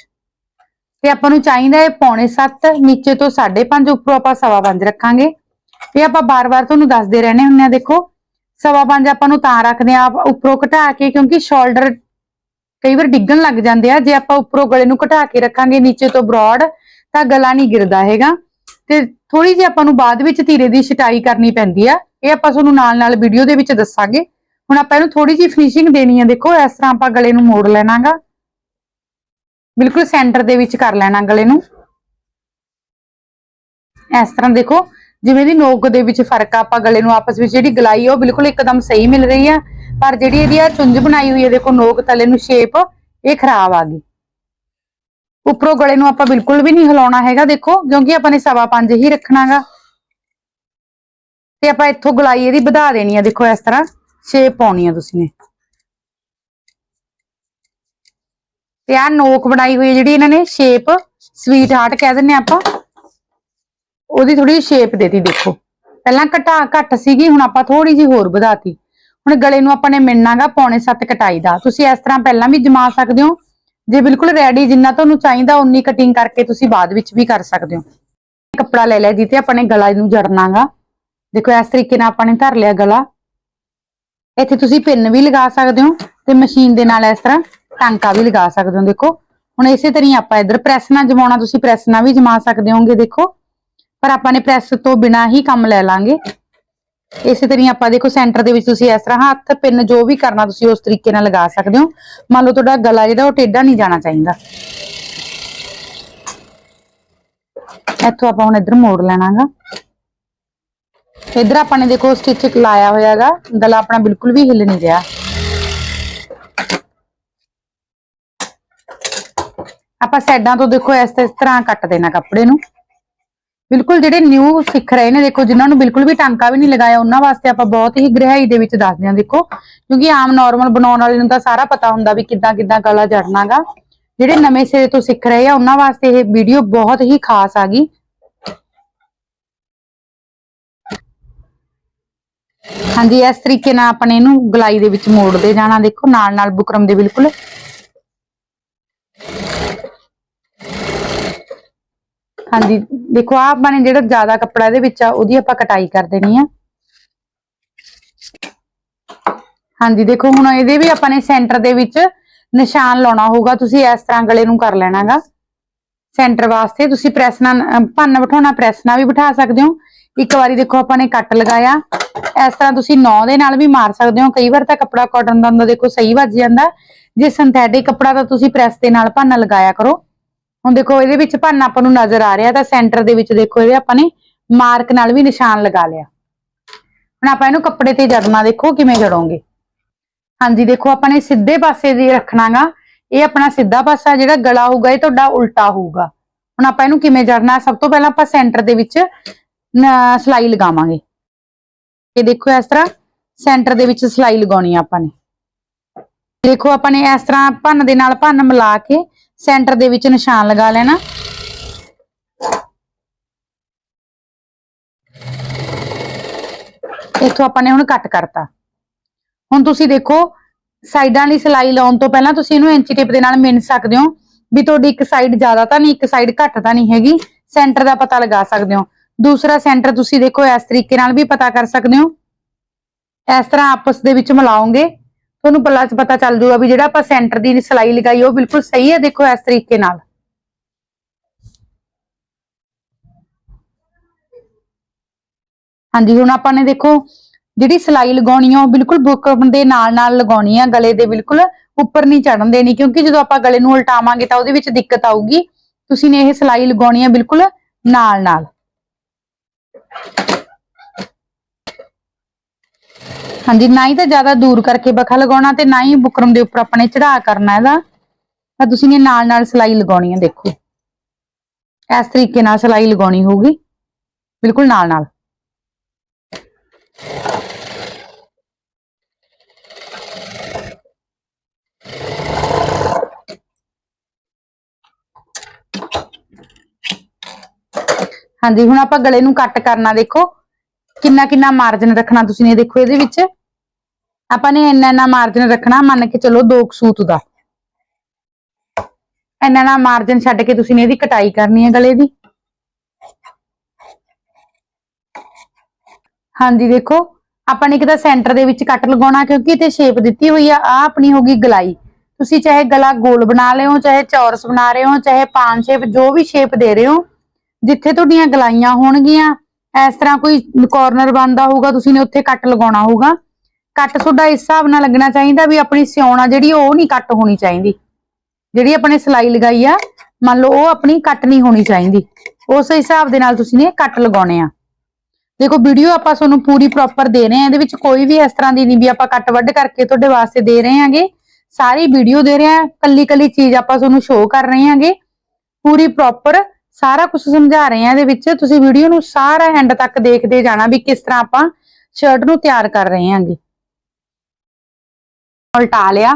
ਤੇ ਆਪਾਂ ਨੂੰ ਚਾਹੀਦਾ ਹੈ ਪੌਣੇ 7 ਨੀਚੇ ਤੋਂ 5.5 ਉੱਪਰੋਂ ਆਪਾਂ ਸਵਾ ਪੰਜ ਰੱਖਾਂਗੇ। ਇਹ ਆਪਾਂ ਬਾਰ-ਬਾਰ ਤੁਹਾਨੂੰ ਦੱਸਦੇ ਰਹਿੰਦੇ ਹੁੰਦੇ ਆ, ਦੇਖੋ। ਸਵਾ ਪੰਜ ਆਪਾਂ ਨੂੰ ਤਾਂ ਰੱਖਦੇ ਆ, ਆਪ ਉੱਪਰੋਂ ਘਟਾ ਕੇ, ਕਿਉਂਕਿ ਸ਼ੋਲਡਰ ਕਈ ਵਾਰ ਡਿੱਗਣ ਲੱਗ ਜਾਂਦੇ ਆ। ਜੇ ਆਪਾਂ ਉੱਪਰੋਂ ਗਲੇ ਨੂੰ ਘਟਾ ਕੇ ਰੱਖਾਂਗੇ, ਨੀਚੇ ਤੋਂ ਬ੍ਰੌਡ ਤਾਂ ਗਲਾ ਨਹੀਂ ਗਿਰਦਾ ਹੈਗਾ। ਤੇ ਥੋੜੀ ਜਿਹੀ ਆਪਾਂ ਨੂੰ ਬਾਅਦ ਵਿੱਚ ਧੀਰੇ ਦੀ ਛਟਾਈ ਕਰਨੀ ਪੈਂਦੀ ਆ। ਇਹ ਆਪਾਂ ਤੁਹਾਨੂੰ ਨਾਲ-ਨਾਲ ਵੀਡੀਓ ਦੇ ਵਿੱਚ ਦੱਸਾਂਗੇ। ਹੁਣ ਆਪਾਂ ਇਹਨੂੰ ਥੋੜੀ ਜਿਹੀ ਫਿਨਿਸ਼ਿੰਗ ਦੇਣੀ ਆ। ਦੇਖੋ, ਇਸ ਤਰ੍ਹਾਂ ਆਪਾਂ ਗਲੇ ਨੂੰ ਮੋੜ ਲੈਣਾਗਾ। ਬਿਲਕੁਲ ਸੈਂਟਰ ਦੇ ਵਿੱਚ ਕਰ ਲੈਣਾ ਗਲੇ ਨੂੰ। ਇਸ ਤਰ੍ਹਾਂ ਦੇਖੋ, ਜਿਵੇਂ ਦੀ ਨੋਕ ਦੇ ਵਿੱਚ ਫ਼ਰਕ ਆ, ਆਪਾਂ ਗਲੇ ਨੂੰ ਆਪਸ ਵਿੱਚ ਜਿਹੜੀ ਗਲਾਈ ਆ, ਉਹ ਬਿਲਕੁਲ ਇੱਕਦਮ ਸਹੀ ਮਿਲ ਰਹੀ ਆ। ਪਰ ਜਿਹੜੀ ਇਹਦੀ ਆ ਚੁੰਝ ਬਣਾਈ ਹੋਈ ਹੈ ਦੇਖੋ, ਨੋਕ, ਤਲੇ ਨੂੰ ਸ਼ੇਪ ਇਹ ਖਰਾਬ ਆ ਗਈ। ਉੱਪਰੋਂ ਗਲੇ ਨੂੰ ਆਪਾਂ ਬਿਲਕੁਲ ਵੀ ਨਹੀਂ ਹਿਲਾਉਣਾ ਹੈਗਾ, ਦੇਖੋ, ਕਿਉਂਕਿ ਆਪਾਂ ਨੇ ਸਵਾ ਪੰਜ ਹੀ ਰੱਖਣਾਗਾ। ਤੇ ਆਪਾਂ ਇੱਥੋਂ ਗਲਾਈ ਇਹਦੀ ਵਧਾ ਦੇਣੀ ਆ, ਦੇਖੋ ਇਸ ਤਰ੍ਹਾਂ ਸ਼ੇਪ ਪਾਉਣੀ ਆ ਤੁਸੀਂ ਨੇ। ਤੇ ਆ ਨੋਕ ਬਣਾਈ ਹੋਈ ਜਿਹੜੀ ਇਹਨਾਂ ਨੇ ਸ਼ੇਪ ਸਵੀਟ ਹਾਰਟ ਕਹਿ ਦਿੰਨੇ ਆਪਾਂ। ਉਹਦੀ ਥੋੜੀ ਸ਼ੇਪ ਦੇਤੀ, ਦੇਖੋ। ਪਹਿਲਾਂ ਘਟਾ ਘੱਟ ਸੀਗੀ, ਹੁਣ ਆਪਾਂ ਥੋੜੀ ਜੀ ਹੋਰ ਵਧਾਤੀ। ਹੁਣ ਗਲੇ ਨੂੰ ਆਪਾਂ ਨੇ ਮਿਣਨਾਗਾ, ਪੌਣੇ 7 ਕਟਾਈ ਦਾ। ਤੁਸੀਂ ਇਸ ਤਰ੍ਹਾਂ ਪਹਿਲਾਂ ਵੀ ਜਮਾ ਸਕਦੇ ਹੋ। ਜੇ ਬਿਲਕੁਲ ਰੈਡੀ ਜਿੰਨਾ ਤੁਹਾਨੂੰ ਚਾਹੀਦਾ, ਉਨੀ ਕਟਿੰਗ ਕਰਕੇ ਤੁਸੀਂ ਬਾਅਦ ਵਿੱਚ ਵੀ ਕਰ ਸਕਦੇ ਹੋ। ਕੱਪੜਾ ਲੈ ਲਿਆ ਜਿੱਤੇ ਆਪਾਂ ਨੇ ਗਲਾ ਨੂੰ ਜੜਨਾਗਾ। ਦੇਖੋ, ਇਸ ਤਰੀਕੇ ਨਾਲ ਆਪਾਂ ਨੇ ਧਰ ਲਿਆ ਗਲਾ। ਇੱਥੇ ਤੁਸੀਂ ਪਿੰਨ ਵੀ ਲਗਾ ਸਕਦੇ ਹੋ ਤੇ ਮਸ਼ੀਨ ਦੇ ਨਾਲ ਇਸ ਤਰ੍ਹਾਂ ਟਾਂਕਾ ਵੀ ਲਗਾ ਸਕਦੇ ਹੋ, ਦੇਖੋ। ਹੁਣ ਇਸੇ ਤਰ੍ਹਾਂ ਆਪਾਂ ਇਧਰ ਪ੍ਰੈਸ ਨਾਲ ਜਮਾਉਣਾ, ਤੁਸੀਂ ਪ੍ਰੈਸ ਨਾਲ ਵੀ ਜਮਾ ਸਕਦੇ ਹੋਗੇ ਦੇਖੋ। ਪਰ ਆਪਾਂ ਨੇ ਪ੍ਰੈਸ ਤੋਂ ਬਿਨਾ ਹੀ ਕੰਮ ਲੈ ਲਾਂਗੇ। ਇਸੇ ਤਰ੍ਹਾਂ ਹੀ ਆਪਾਂ ਦੇਖੋ ਸੈਂਟਰ ਦੇ ਵਿੱਚ ਤੁਸੀਂ ਇਸ ਤਰ੍ਹਾਂ ਹੱਥ, ਪਿੰਨ ਜੋ ਵੀ ਕਰਨਾ ਤੁਸੀਂ ਉਸ ਤਰੀਕੇ ਨਾਲ ਲਗਾ ਸਕਦੇ ਹੋ। ਮੰਨ ਲਓ ਤੁਹਾਡਾ ਗਲਾ ਜਿਹੜਾ ਉਹ ਟੇਢਾ ਨਹੀਂ ਜਾਣਾ ਚਾਹੀਦਾ। ਇੱਥੋਂ ਆਪਾਂ ਹੁਣ ਇੱਧਰ ਮੋੜ ਲੈਣਾਗਾ। ਇੱਧਰ ਆਪਾਂ ਨੇ ਦੇਖੋ ਸਟਿਚ ਲਾਇਆ ਹੋਇਆਗਾ। ਗਲਾ ਆਪਣਾ ਬਿਲਕੁਲ ਵੀ ਹਿੱਲ ਨਹੀਂ ਰਿਹਾ। ਆਪਾਂ ਸਾਈਡਾਂ ਤੋਂ ਦੇਖੋ ਇਸ ਇਸ ਤਰ੍ਹਾਂ ਕੱਟ ਦੇਣਾ ਕੱਪੜੇ ਨੂੰ। ਬਿਲਕੁਲ ਜਿਹੜੇ ਨਿਊ ਸਿੱਖ ਰਹੇ ਨੇ, ਦੇਖੋ ਜਿਨ੍ਹਾਂ ਨੂੰ ਬਿਲਕੁਲ ਵੀ ਟਾਂਕਾ ਵੀ ਨਹੀਂ ਲਗਾਇਆ, ਉਹਨਾਂ ਵਾਸਤੇ ਆਪਾਂ ਬਹੁਤ ਹੀ ਗਹਿਰਾਈ ਦੇ ਵਿੱਚ ਦੱਸਦੇ ਹਾਂ, ਦੇਖੋ। ਕਿਉਂਕਿ ਆਮ ਨਾਰਮਲ ਬਣਾਉਣ ਵਾਲੇ ਨੂੰ ਤਾਂ ਸਾਰਾ ਪਤਾ ਹੁੰਦਾ ਵੀ ਕਿੱਦਾਂ ਕਿੱਦਾਂ ਗਲਾ ਜੜਨਾਗਾ। ਜਿਹੜੇ ਨਵੇਂ ਸਿਰੇ ਤੋਂ ਸਿੱਖ ਰਹੇ ਆ, ਉਹਨਾਂ ਵਾਸਤੇ ਇਹ ਵੀਡੀਓ ਬਹੁਤ ਹੀ ਖਾਸ ਆ ਗਈ। ਹਾਂਜੀ, ਇਸ ਤਰੀਕੇ ਨਾਲ ਆਪਣੇ ਇਹਨੂੰ ਗਲਾਈ ਦੇ ਵਿੱਚ ਮੋੜਦੇ ਜਾਣਾ, ਦੇਖੋ। ਨਾਲ ਨਾਲ ਬੁਕਰਮ ਦੇ ਬਿਲਕੁਲ ਹਾਂਜੀ, ਦੇਖੋ ਆ ਆਪਾਂ ਨੇ ਜਿਹੜਾ ਜ਼ਿਆਦਾ ਕੱਪੜਾ ਇਹਦੇ ਵਿੱਚ ਆ, ਉਹਦੀ ਆਪਾਂ ਕਟਾਈ ਕਰ ਦੇਣੀ ਆ। ਹਾਂਜੀ, ਦੇਖੋ, ਹੁਣ ਇਹਦੇ ਵੀ ਆਪਾਂ ਨੇ ਸੈਂਟਰ ਦੇ ਵਿੱਚ ਨਿਸ਼ਾਨ ਲਾਉਣਾ ਹੋਊਗਾ, ਤੁਸੀਂ ਇਸ ਤਰ੍ਹਾਂ ਗਲੇ ਨੂੰ ਕਰ ਲੈਣਾਗਾ। ਸੈਂਟਰ ਵਾਸਤੇ ਤੁਸੀਂ ਪ੍ਰੈਸ ਨਾਲ ਭੰਨ ਬਿਠਾਉਣਾ, ਪ੍ਰੈਸ ਨਾਲ ਵੀ ਬਿਠਾ ਸਕਦੇ ਹੋ। ਇੱਕ ਵਾਰੀ ਦੇਖੋ, ਆਪਾਂ ਨੇ ਕੱਟ ਲਗਾਇਆ। ਇਸ ਤਰ੍ਹਾਂ ਤੁਸੀਂ ਨੌ ਦੇ ਨਾਲ ਵੀ ਮਾਰ ਸਕਦੇ ਹੋ। ਕਈ ਵਾਰ ਤਾਂ ਕੱਪੜਾ ਕਾਟਨ ਦਾ ਹੁੰਦਾ, ਦੇਖੋ, ਸਹੀ ਵੱਜ ਜਾਂਦਾ। ਜੇ ਸਿੰਥੈਟਿਕ ਕੱਪੜਾ ਤਾਂ ਤੁਸੀਂ ਪ੍ਰੈਸ ਦੇ ਨਾਲ ਭੰਨ ਲਗਾਇਆ ਕਰੋ। ਹੁਣ ਦੇਖੋ ਇਹਦੇ ਵਿੱਚ ਭੰਨ ਆਪਾਂ ਨੂੰ ਨਜ਼ਰ ਆ ਰਿਹਾ ਤਾਂ ਸੈਂਟਰ ਦੇ ਵਿੱਚ ਦੇਖੋ ਇਹਦੇ ਆਪਾਂ ਨੇ ਮਾਰਕ ਨਾਲ ਵੀ ਨਿਸ਼ਾਨ ਲਗਾ ਲਿਆ। ਹੁਣ ਆਪਾਂ ਇਹਨੂੰ ਕੱਪੜੇ ਤੇ ਜੜਨਾ ਦੇਖੋ ਕਿਵੇਂ ਜੜੋਗੇ। ਹਾਂਜੀ, ਦੇਖੋ ਆਪਾਂ ਨੇ ਸਿੱਧੇ ਪਾਸੇ ਦੀ ਰੱਖਣਾਗਾ। ਇਹ ਆਪਣਾ ਸਿੱਧਾ ਪਾਸਾ ਜਿਹੜਾ ਗਲਾ ਹੋਊਗਾ, ਇਹ ਤੁਹਾਡਾ ਉਲਟਾ ਹੋਊਗਾ। ਹੁਣ ਆਪਾਂ ਇਹਨੂੰ ਕਿਵੇਂ ਜੜਨਾ? ਸਭ ਤੋਂ ਪਹਿਲਾਂ ਆਪਾਂ ਸੈਂਟਰ ਦੇ ਵਿੱਚ ਨ- ਸਲਾਈ ਲਗਾਵਾਂਗੇ। ਇਹ ਦੇਖੋ ਇਸ ਤਰ੍ਹਾਂ ਸੈਂਟਰ ਦੇ ਵਿੱਚ ਸਲਾਈ ਲਗਾਉਣੀ ਆ ਆਪਾਂ ਨੇ। ਦੇਖੋ ਆਪਾਂ ਨੇ ਇਸ ਤਰ੍ਹਾਂ ਭੰਨ ਦੇ ਨਾਲ ਭੰਨ ਮਿਲਾ ਕੇ ਸੈਂਟਰ ਦੇ ਵਿੱਚ ਨਿਸ਼ਾਨ ਲਗਾ ਲੈਣਾ। ਇੱਥੋਂ ਆਪਾਂ ਨੇ ਹੁਣ ਕੱਟ ਕਰਤਾ। ਹੁਣ ਤੁਸੀਂ ਦੇਖੋ, ਸਾਈਡਾਂ ਲਈ ਸਲਾਈ ਲਾਉਣ ਤੋਂ ਪਹਿਲਾਂ ਤੁਸੀਂ ਇਹਨੂੰ ਇੰਚੀ ਟੇਪ ਦੇ ਨਾਲ ਮਿਣ ਸਕਦੇ ਹੋ। ਵੀ ਤੁਹਾਡੀ ਇੱਕ ਸਾਈਡ ਜ਼ਿਆਦਾ ਤਾਂ ਨਹੀਂ, ਇੱਕ ਸਾਈਡ ਘੱਟ ਤਾਂ ਨਹੀਂ ਹੈਗੀ। ਸੈਂਟਰ ਦਾ ਪਤਾ ਲਗਾ ਸਕਦੇ ਹੋ। ਦੂਸਰਾ ਸੈਂਟਰ ਤੁਸੀਂ ਦੇਖੋ, ਇਸ ਤਰੀਕੇ ਨਾਲ ਵੀ ਪਤਾ ਕਰ ਸਕਦੇ ਹੋ। ਇਸ ਤਰ੍ਹਾਂ ਆਪਸ ਦੇ ਵਿੱਚ ਮਿਲਾਓਗੇ। ਤੁਹਾਨੂੰ ਪੱਲਾ ਚ ਪਤਾ ਚੱਲ ਜੂਗਾ ਵੀ ਜਿਹੜਾ ਆਪਾਂ ਸੈਂਟਰ ਦੀ ਸਲਾਈ ਲਗਾਈ, ਉਹ ਬਿਲਕੁਲ ਸਹੀ ਹੈ, ਦੇਖੋ ਇਸ ਤਰੀਕੇ ਨਾਲ। ਹਾਂਜੀ, ਹੁਣ ਆਪਾਂ ਨੇ ਦੇਖੋ, ਜਿਹੜੀ ਸਿਲਾਈ ਲਗਾਉਣੀ ਆ, ਉਹ ਬਿਲਕੁਲ ਬੁਕਰਮ ਦੇ ਨਾਲ ਨਾਲ ਲਗਾਉਣੀ ਆ, ਗਲੇ ਦੇ ਬਿਲਕੁਲ ਉੱਪਰ ਨਹੀਂ ਚੜਨ ਦੇਣੀ ਕਿਉਂਕਿ ਜਦੋਂ ਆਪਾਂ ਗਲੇ ਨੂੰ ਉਲਟਾਵਾਂਗੇ ਤਾਂ ਉਹਦੇ ਵਿੱਚ ਦਿੱਕਤ ਆਊਗੀ। ਤੁਸੀਂ ਨੇ ਇਹ ਸਿਲਾਈ ਲਗਾਉਣੀ ਆ ਬਿਲਕੁਲ ਨਾਲ ਨਾਲ। ਹਾਂਜੀ, ਨਾ ਹੀ ਤਾਂ ਜ਼ਿਆਦਾ ਦੂਰ ਕਰਕੇ ਬਖਾ ਲਗਾਉਣਾ ਤੇ ਨਾ ਹੀ ਬੁਕਰਮ ਦੇ ਉੱਪਰ ਆਪਣੇ ਚੜਾ ਕਰਨਾ ਇਹਦਾ। ਤਾਂ ਤੁਸੀਂ ਨੇ ਨਾਲ ਨਾਲ ਸਲਾਈ ਲਗਾਉਣੀ ਹੈ, ਦੇਖੋ। ਇਸ ਤਰੀਕੇ ਨਾਲ ਸਲਾਈ ਲਗਾਉਣੀ ਹੋਊਗੀ। ਬਿਲਕੁਲ ਨਾਲ ਨਾਲ ਹਾਂਜੀ, ਹੁਣ ਆਪਾਂ ਗਲੇ ਨੂੰ ਕੱਟ ਕਰਨਾ, ਦੇਖੋ। ਕਿੰਨਾ ਕਿੰਨਾ ਮਾਰਜਨ ਰੱਖਣਾ ਤੁਸੀਂ ਨੇ, ਦੇਖੋ ਇਹਦੇ ਵਿੱਚ। ਆਪਾਂ ਨੇ ਇੰਨਾ ਇੰਨਾ ਮਾਰਜਨ ਰੱਖਣਾ, ਮੰਨ ਕੇ ਚਲੋ ਦੋ ਕੁ ਸੂਤ ਦਾ। ਇੰਨਾ ਇੰਨਾ ਮਾਰਜਨ ਛੱਡ ਕੇ ਤੁਸੀਂ ਨੇ ਇਹਦੀ ਕਟਾਈ ਕਰਨੀ ਹੈ ਗਲੇ ਦੀ। ਹਾਂਜੀ, ਦੇਖੋ, ਆਪਾਂ ਨੇ ਇੱਕ ਤਾਂ ਸੈਂਟਰ ਦੇ ਵਿੱਚ ਕੱਟ ਲਗਾਉਣਾ, ਕਿਉਂਕਿ ਇੱਥੇ ਸ਼ੇਪ ਦਿੱਤੀ ਹੋਈ ਆ ਆ ਆਪਣੀ ਗਈ ਗਲਾਈ। ਤੁਸੀਂ ਚਾਹੇ ਗਲਾ ਗੋਲ ਬਣਾ ਲਿਓ ਚਾਹੇ ਚੌਰਸ ਬਣਾ ਰਹੇ ਹੋ, ਚਾਹੇ ਪਾਨ ਸ਼ੇਪ ਜੋ ਵੀ ਸ਼ੇਪ ਦੇ ਰਹੇ ਹੋ, ਜਿੱਥੇ ਤੁਹਾਡੀਆਂ ਗਲਾਈਆਂ ਹੋਣਗੀਆਂ, ਇਸ ਤਰ੍ਹਾਂ ਕੋਈ ਕਾਰਨਰ ਬਣਦਾ ਹੋਊਗਾ, ਤੁਸੀਂ ਨੇ ਉੱਥੇ ਕੱਟ ਲਗਾਉਣਾ ਹੋਊਗਾ। ਕੱਟ ਤੁਹਾਡਾ ਇਸ ਹਿਸਾਬ ਨਾਲ ਲੱਗਣਾ ਚਾਹੀਦਾ ਵੀ ਆਪਣੀ ਸਿਉਣਾ ਜਿਹੜੀ ਉਹ ਨਹੀਂ ਕੱਟ ਹੋਣੀ ਚਾਹੀਦੀ। ਜਿਹੜੀ ਆਪਣੇ ਸਲਾਈ ਲਗਾਈ ਆ, ਮੰਨ ਲਓ ਉਹ ਆਪਣੀ ਕੱਟ ਨਹੀਂ ਹੋਣੀ ਚਾਹੀਦੀ। ਉਸ ਹਿਸਾਬ ਦੇ ਨਾਲ ਤੁਸੀਂ ਨੇ ਕੱਟ ਲਗਾਉਣੇ ਆ। ਦੇਖੋ, ਵੀਡੀਓ ਆਪਾਂ ਤੁਹਾਨੂੰ ਪੂਰੀ ਪ੍ਰੋਪਰ ਦੇ ਰਹੇ ਹਾਂ ਇਹਦੇ ਵਿੱਚ ਕੋਈ ਵੀ ਇਸ ਤਰ੍ਹਾਂ ਦੀ ਨਹੀਂ ਵੀ ਆਪਾਂ ਕੱਟ ਵੱਢ ਕਰਕੇ ਤੁਹਾਡੇ ਵਾਸਤੇ ਦੇ ਰਹੇ ਹਾਂਗੇ ਸਾਰੀ ਵੀਡੀਓ ਦੇ ਰਹੇ ਹਾਂ ਕੱਲੀ ਕੱਲੀ ਚੀਜ਼ ਆਪਾਂ ਤੁਹਾਨੂੰ ਸ਼ੋਅ ਕਰ ਰਹੇ ਹਾਂਗੇ ਪੂਰੀ ਪ੍ਰੋਪਰ ਸਾਰਾ ਕੁਝ ਸਮਝਾ ਰਹੇ ਹਾਂ ਇਹਦੇ ਵਿੱਚ ਤੁਸੀਂ ਵੀਡੀਓ ਨੂੰ ਸਾਰਾ ਐਂਡ ਤੱਕ ਦੇਖਦੇ ਜਾਣਾ ਵੀ ਕਿਸ ਤਰ੍ਹਾਂ ਆਪਾਂ ਸ਼ਰਟ ਨੂੰ ਤਿਆਰ ਕਰ ਰਹੇ ਹਾਂਗੇ ਉਲਟਾ ਲਿਆ,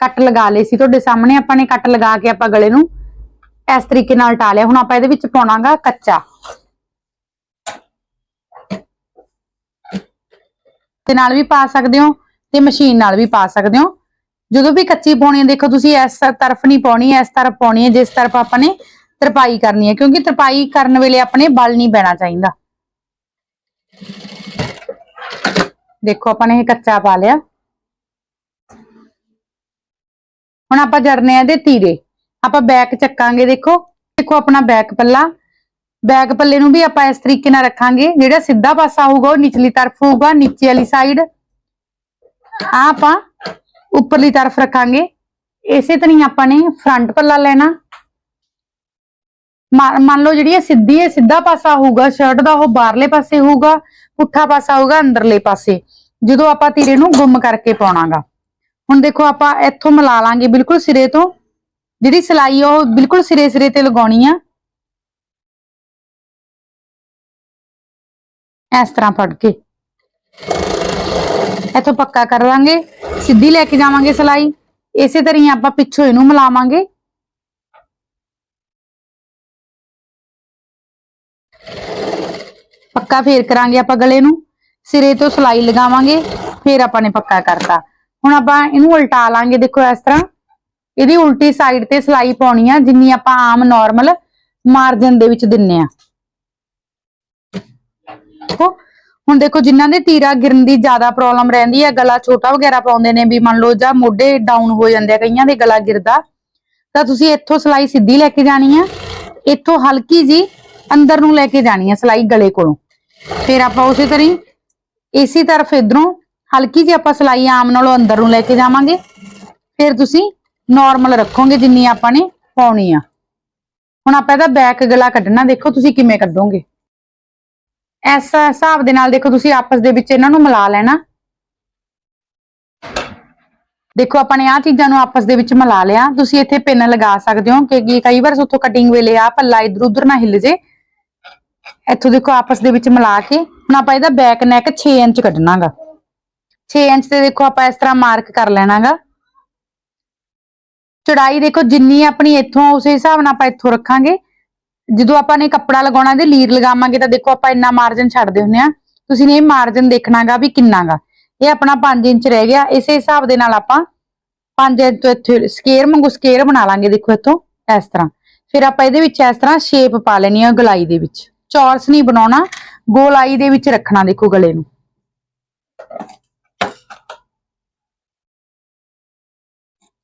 ਕੱਟ ਲਗਾ ਲਏ ਸੀ ਤੁਹਾਡੇ ਸਾਹਮਣੇ, ਆਪਾਂ ਨੇ ਕੱਟ ਲਗਾ ਕੇ ਆਪਾਂ ਗਲੇ ਨੂੰ ਇਸ ਤਰੀਕੇ ਨਾਲ ਉਲਟਾ ਲਿਆ। ਹੁਣ ਆਪਾਂ ਇਹਦੇ ਵਿੱਚ ਪਾਉਣਾਗਾ ਕੱਚਾ। ਦੇ ਨਾਲ ਵੀ ਪਾ ਸਕਦੇ ਹੋ ਤੇ ਮਸ਼ੀਨ ਨਾਲ ਵੀ ਪਾ ਸਕਦੇ ਹੋ। ਜਦੋਂ ਵੀ ਕੱਚੀ ਪਾਉਣੀ ਹੈ, ਦੇਖੋ ਤੁਸੀਂ ਇਸ ਤਰਫ ਨਹੀਂ ਪਾਉਣੀ, ਇਸ ਤਰਫ ਪਾਉਣੀ ਹੈ, ਜਿਸ ਤਰਫ ਆਪਾਂ ਨੇ ਤਰਪਾਈ ਕਰਨੀ ਹੈ, ਕਿਉਂਕਿ ਤਰਪਾਈ ਕਰਨ ਵੇਲੇ ਆਪਣੇ ਬਲ ਨਹੀਂ ਪੈਣਾ ਚਾਹੀਦਾ। ਦੇਖੋ ਆਪਾਂ ਨੇ ਇਹ ਕੱਚਾ ਪਾ ਲਿਆ। ਹੁਣ ਆਪਾਂ ਜੜਨੇ ਆ ਦੇ ਤੀਰੇ। ਆਪਾਂ ਬੈਕ ਚੱਕਾਂਗੇ, ਦੇਖੋ। ਦੇਖੋ ਆਪਣਾ ਬੈਕ ਪੱਲਾ। ਬੈਕ ਪੱਲੇ ਨੂੰ ਵੀ ਆਪਾਂ ਇਸ ਤਰੀਕੇ ਨਾਲ ਰੱਖਾਂਗੇ, ਜਿਹੜਾ ਸਿੱਧਾ ਪਾਸਾ ਹੋਊਗਾ, ਉਹ ਨਿਚਲੀ ਤਰਫ ਹੋਊਗਾ, ਨੀਚੇ ਵਾਲੀ ਸਾਈਡ ਆ ਆਪਾਂ ਉੱਪਰਲੀ ਤਰਫ ਰੱਖਾਂਗੇ। ਇਸੇ ਤਰ੍ਹਾਂ ਆਪਾਂ ਨੇ ਫਰੰਟ ਪੱਲਾ ਲੈਣਾ। ਮੰਨ ਲਓ ਜਿਹੜੀ ਇਹ ਸਿੱਧੀ ਹੈ, ਸਿੱਧਾ ਪਾਸਾ ਹੋਊਗਾ ਸ਼ਰਟ ਦਾ ਉਹ ਬਾਹਰਲੇ ਪਾਸੇ ਹੋਊਗਾ, ਪੁੱਠਾ ਪਾਸਾ ਹੋਊਗਾ, ਅੰਦਰਲੇ ਪਾਸੇ। ਜਦੋਂ ਆਪਾਂ ਤੀਰੇ ਨੂੰ ਗੁੰਮ ਕਰਕੇ ਪਾਉਣਾਗਾ। ਹੁਣ ਦੇਖੋ ਆਪਾਂ ਇੱਥੋਂ ਮਿਲਾ ਲਾਂਗੇ ਬਿਲਕੁਲ ਸਿਰੇ ਤੋਂ। ਜਿਹੜੀ ਸਿਲਾਈ ਆ, ਉਹ ਬਿਲਕੁਲ ਸਿਰੇ ਸਿਰੇ ਤੇ ਲਗਾਉਣੀ ਆ। ਇਸ ਤਰ੍ਹਾਂ ਫੜ ਕੇ। ਇੱਥੋਂ ਪੱਕਾ ਕਰ ਲਾਂਗੇ, ਸਿੱਧੀ ਲੈ ਕੇ ਜਾਵਾਂਗੇ ਸਿਲਾਈ। ਇਸੇ ਤਰ੍ਹਾਂ ਆਪਾਂ ਪਿੱਛੋਂ ਇਹਨੂੰ ਮਿਲਾਵਾਂਗੇ। ਪੱਕਾ ਫੇਰ ਕਰਾਂਗੇ ਆਪਾਂ ਗਲੇ ਨੂੰ। ਸਿਰੇ ਤੋਂ ਸਿਲਾਈ ਲਗਾਵਾਂਗੇ, ਫੇਰ ਆਪਾਂ ਨੇ ਪੱਕਾ ਕਰਤਾ। ਹੁਣ ਆਪਾਂ ਇਹਨੂੰ ਉਲਟਾ ਲਾਂਗੇ, ਦੇਖੋ ਇਸ ਤਰ੍ਹਾਂ। ਇਹਦੀ ਉਲਟੀ ਸਾਈਡ ਤੇ ਸਲਾਈ ਪਾਉਣੀ ਆ, ਜਿੰਨੀ ਆਪਾਂ ਆਮ ਨਾਰਮਲ ਮਾਰਜਨ ਦੇ ਵਿੱਚ ਦਿੰਨੇ ਆ। ਦੇਖੋ, ਹੁਣ ਦੇਖੋ ਜਿਨ੍ਹਾਂ ਦੇ ਤੀਰਾ ਗਿਰਨ ਦੀ ਜ਼ਿਆਦਾ ਪ੍ਰੋਬਲਮ ਰਹਿੰਦੀ ਹੈ ਗਲਾ ਛੋਟਾ ਵਗੈਰਾ ਪਾਉਂਦੇ ਨੇ, ਵੀ ਮੰਨ ਲਓ ਜਾਂ ਮੋਢੇ ਡਾਊਨ ਹੋ ਜਾਂਦੇ ਆ, ਕਈਆਂ ਦੇ ਗਲਾ ਗਿਰਦਾ, ਤਾਂ ਤੁਸੀਂ ਇੱਥੋਂ ਸਲਾਈ ਸਿੱਧੀ ਲੈ ਕੇ ਜਾਣੀ ਆ। ਇੱਥੋਂ ਹਲਕੀ ਜੀ ਅੰਦਰ ਨੂੰ ਲੈ ਕੇ ਜਾਣੀ ਆ ਸਲਾਈ ਗਲੇ ਕੋਲੋਂ। ਫਿਰ ਆਪਾਂ ਉਸੇ ਤਰ੍ਹਾਂ ਹੀ, ਇਸੇ ਤਰਫ ਇਧਰੋਂ ਹਲਕੀ ਜਿਹੀ ਆਪਾਂ ਸਲਾਈ ਆਮ ਨਾਲੋਂ ਅੰਦਰ ਨੂੰ ਲੈ ਕੇ ਜਾਵਾਂਗੇ। ਫਿਰ ਤੁਸੀਂ ਨਾਰਮਲ ਰੱਖੋਗੇ ਜਿੰਨੀ ਆਪਾਂ ਨੇ ਪਾਉਣੀ ਆ। ਹੁਣ ਆਪਾਂ ਇਹਦਾ ਬੈਕ ਗਲਾ ਕੱਢਣਾ, ਦੇਖੋ ਤੁਸੀਂ ਕਿਵੇਂ ਕੱਢੋਗੇ। ਇਸ ਹਿਸਾਬ ਦੇ ਨਾਲ ਦੇਖੋ ਤੁਸੀਂ ਆਪਸ ਦੇ ਵਿੱਚ ਇਹਨਾਂ ਨੂੰ ਮਿਲਾ ਲੈਣਾ। ਦੇਖੋ ਆਪਾਂ ਨੇ ਆਹ ਚੀਜ਼ਾਂ ਨੂੰ ਆਪਸ ਦੇ ਵਿੱਚ ਮਿਲਾ ਲਿਆ। ਤੁਸੀਂ ਇੱਥੇ ਪਿੰਨ ਲਗਾ ਸਕਦੇ ਹੋ ਕਿ ਕਈ ਵਾਰ ਉੱਥੋਂ ਕਟਿੰਗ ਵੇਲੇ ਆ ਪੱਲਾ ਇਧਰ ਉਧਰ ਨਾ ਹਿੱਲ ਜੇ। ਇੱਥੋਂ ਦੇਖੋ ਆਪਸ ਦੇ ਵਿੱਚ ਮਿਲਾ ਕੇ। ਹੁਣ ਆਪਾਂ ਇਹਦਾ ਬੈਕ ਨੈਕ 6 ਇੰਚ ਕੱਢਣਾਗਾ। 6 ਇੰਚ ਤੇ ਦੇਖੋ ਆਪਾਂ ਇਸ ਤਰ੍ਹਾਂ ਮਾਰਕ ਕਰ ਲੈਣਾਗਾ। ਚੜਾਈ ਦੇਖੋ ਜਿੰਨੀ ਆਪਣੀ ਇੱਥੋਂ ਉਸੇ ਹਿਸਾਬ ਨਾਲ ਆਪਾਂ ਇੱਥੋਂ ਰੱਖਾਂਗੇ। ਜਦੋਂ ਆਪਾਂ ਨੇ ਕੱਪੜਾ ਲਗਾਉਣਾ ਤੇ ਲੀਰ ਲਗਾਵਾਂਗੇ ਤਾਂ ਦੇਖੋ ਆਪਾਂ ਇੰਨਾ ਮਾਰਜਨ ਛੱਡਦੇ ਹੁੰਨੇ ਆ ਤੁਸੀਂ ਨੇ ਇਹ ਮਾਰਜਨ ਦੇਖਣਾਗਾ ਵੀ ਕਿੰਨਾਗਾ। ਇਹ ਆਪਣਾ 5 ਇੰਚ ਰਹਿ ਗਿਆ। ਇਸੇ ਹਿਸਾਬ ਦੇ ਨਾਲ ਆਪਾਂ 5 ਇੰਚ ਤੋਂ ਇੱਥੇ ਸਕੇਅਰ ਵਾਂਗੂ ਸਕੇਅਰ ਬਣਾ ਲਾਂਗੇ ਦੇਖੋ ਇੱਥੋਂ, ਇਸ ਤਰ੍ਹਾਂ। ਫਿਰ ਆਪਾਂ ਇਹਦੇ ਵਿੱਚ ਇਸ ਤਰ੍ਹਾਂ ਸ਼ੇਪ ਪਾ ਲੈਣੀ ਆ ਗਲਾਈ ਦੇ ਵਿੱਚ। ਚੌਰਸ ਨਹੀਂ ਬਣਾਉਣਾ, ਗੋਲਾਈ ਦੇ ਵਿੱਚ ਰੱਖਣਾ ਦੇਖੋ ਗਲੇ ਨੂੰ।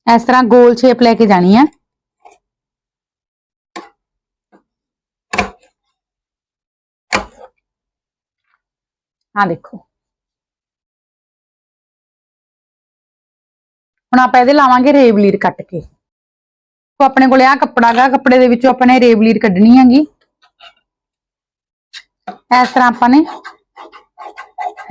ਇਸ ਤਰ੍ਹਾਂ ਗੋਲ ਸ਼ੇਪ ਲੈ ਕੇ ਜਾਣੀ ਆ ਆ ਦੇਖੋ ਹੁਣ ਆਪਾਂ ਇਹਦੇ ਲਾਵਾਂਗੇ ਰੇਵਲੀਰ ਕੱਟ ਕੇ ਤੋ ਆਪਣੇ ਕੋਲੇ ਆ ਕੱਪੜਾ ਗਾ ਕੱਪੜੇ ਦੇ ਵਿੱਚੋਂ ਆਪਾਂ ਨੇ ਰੇਵਲੀਰ ਕੱਢਣੀ ਹੈਗੀ ਇਸ ਤਰ੍ਹਾਂ ਆਪਾਂ ਨੇ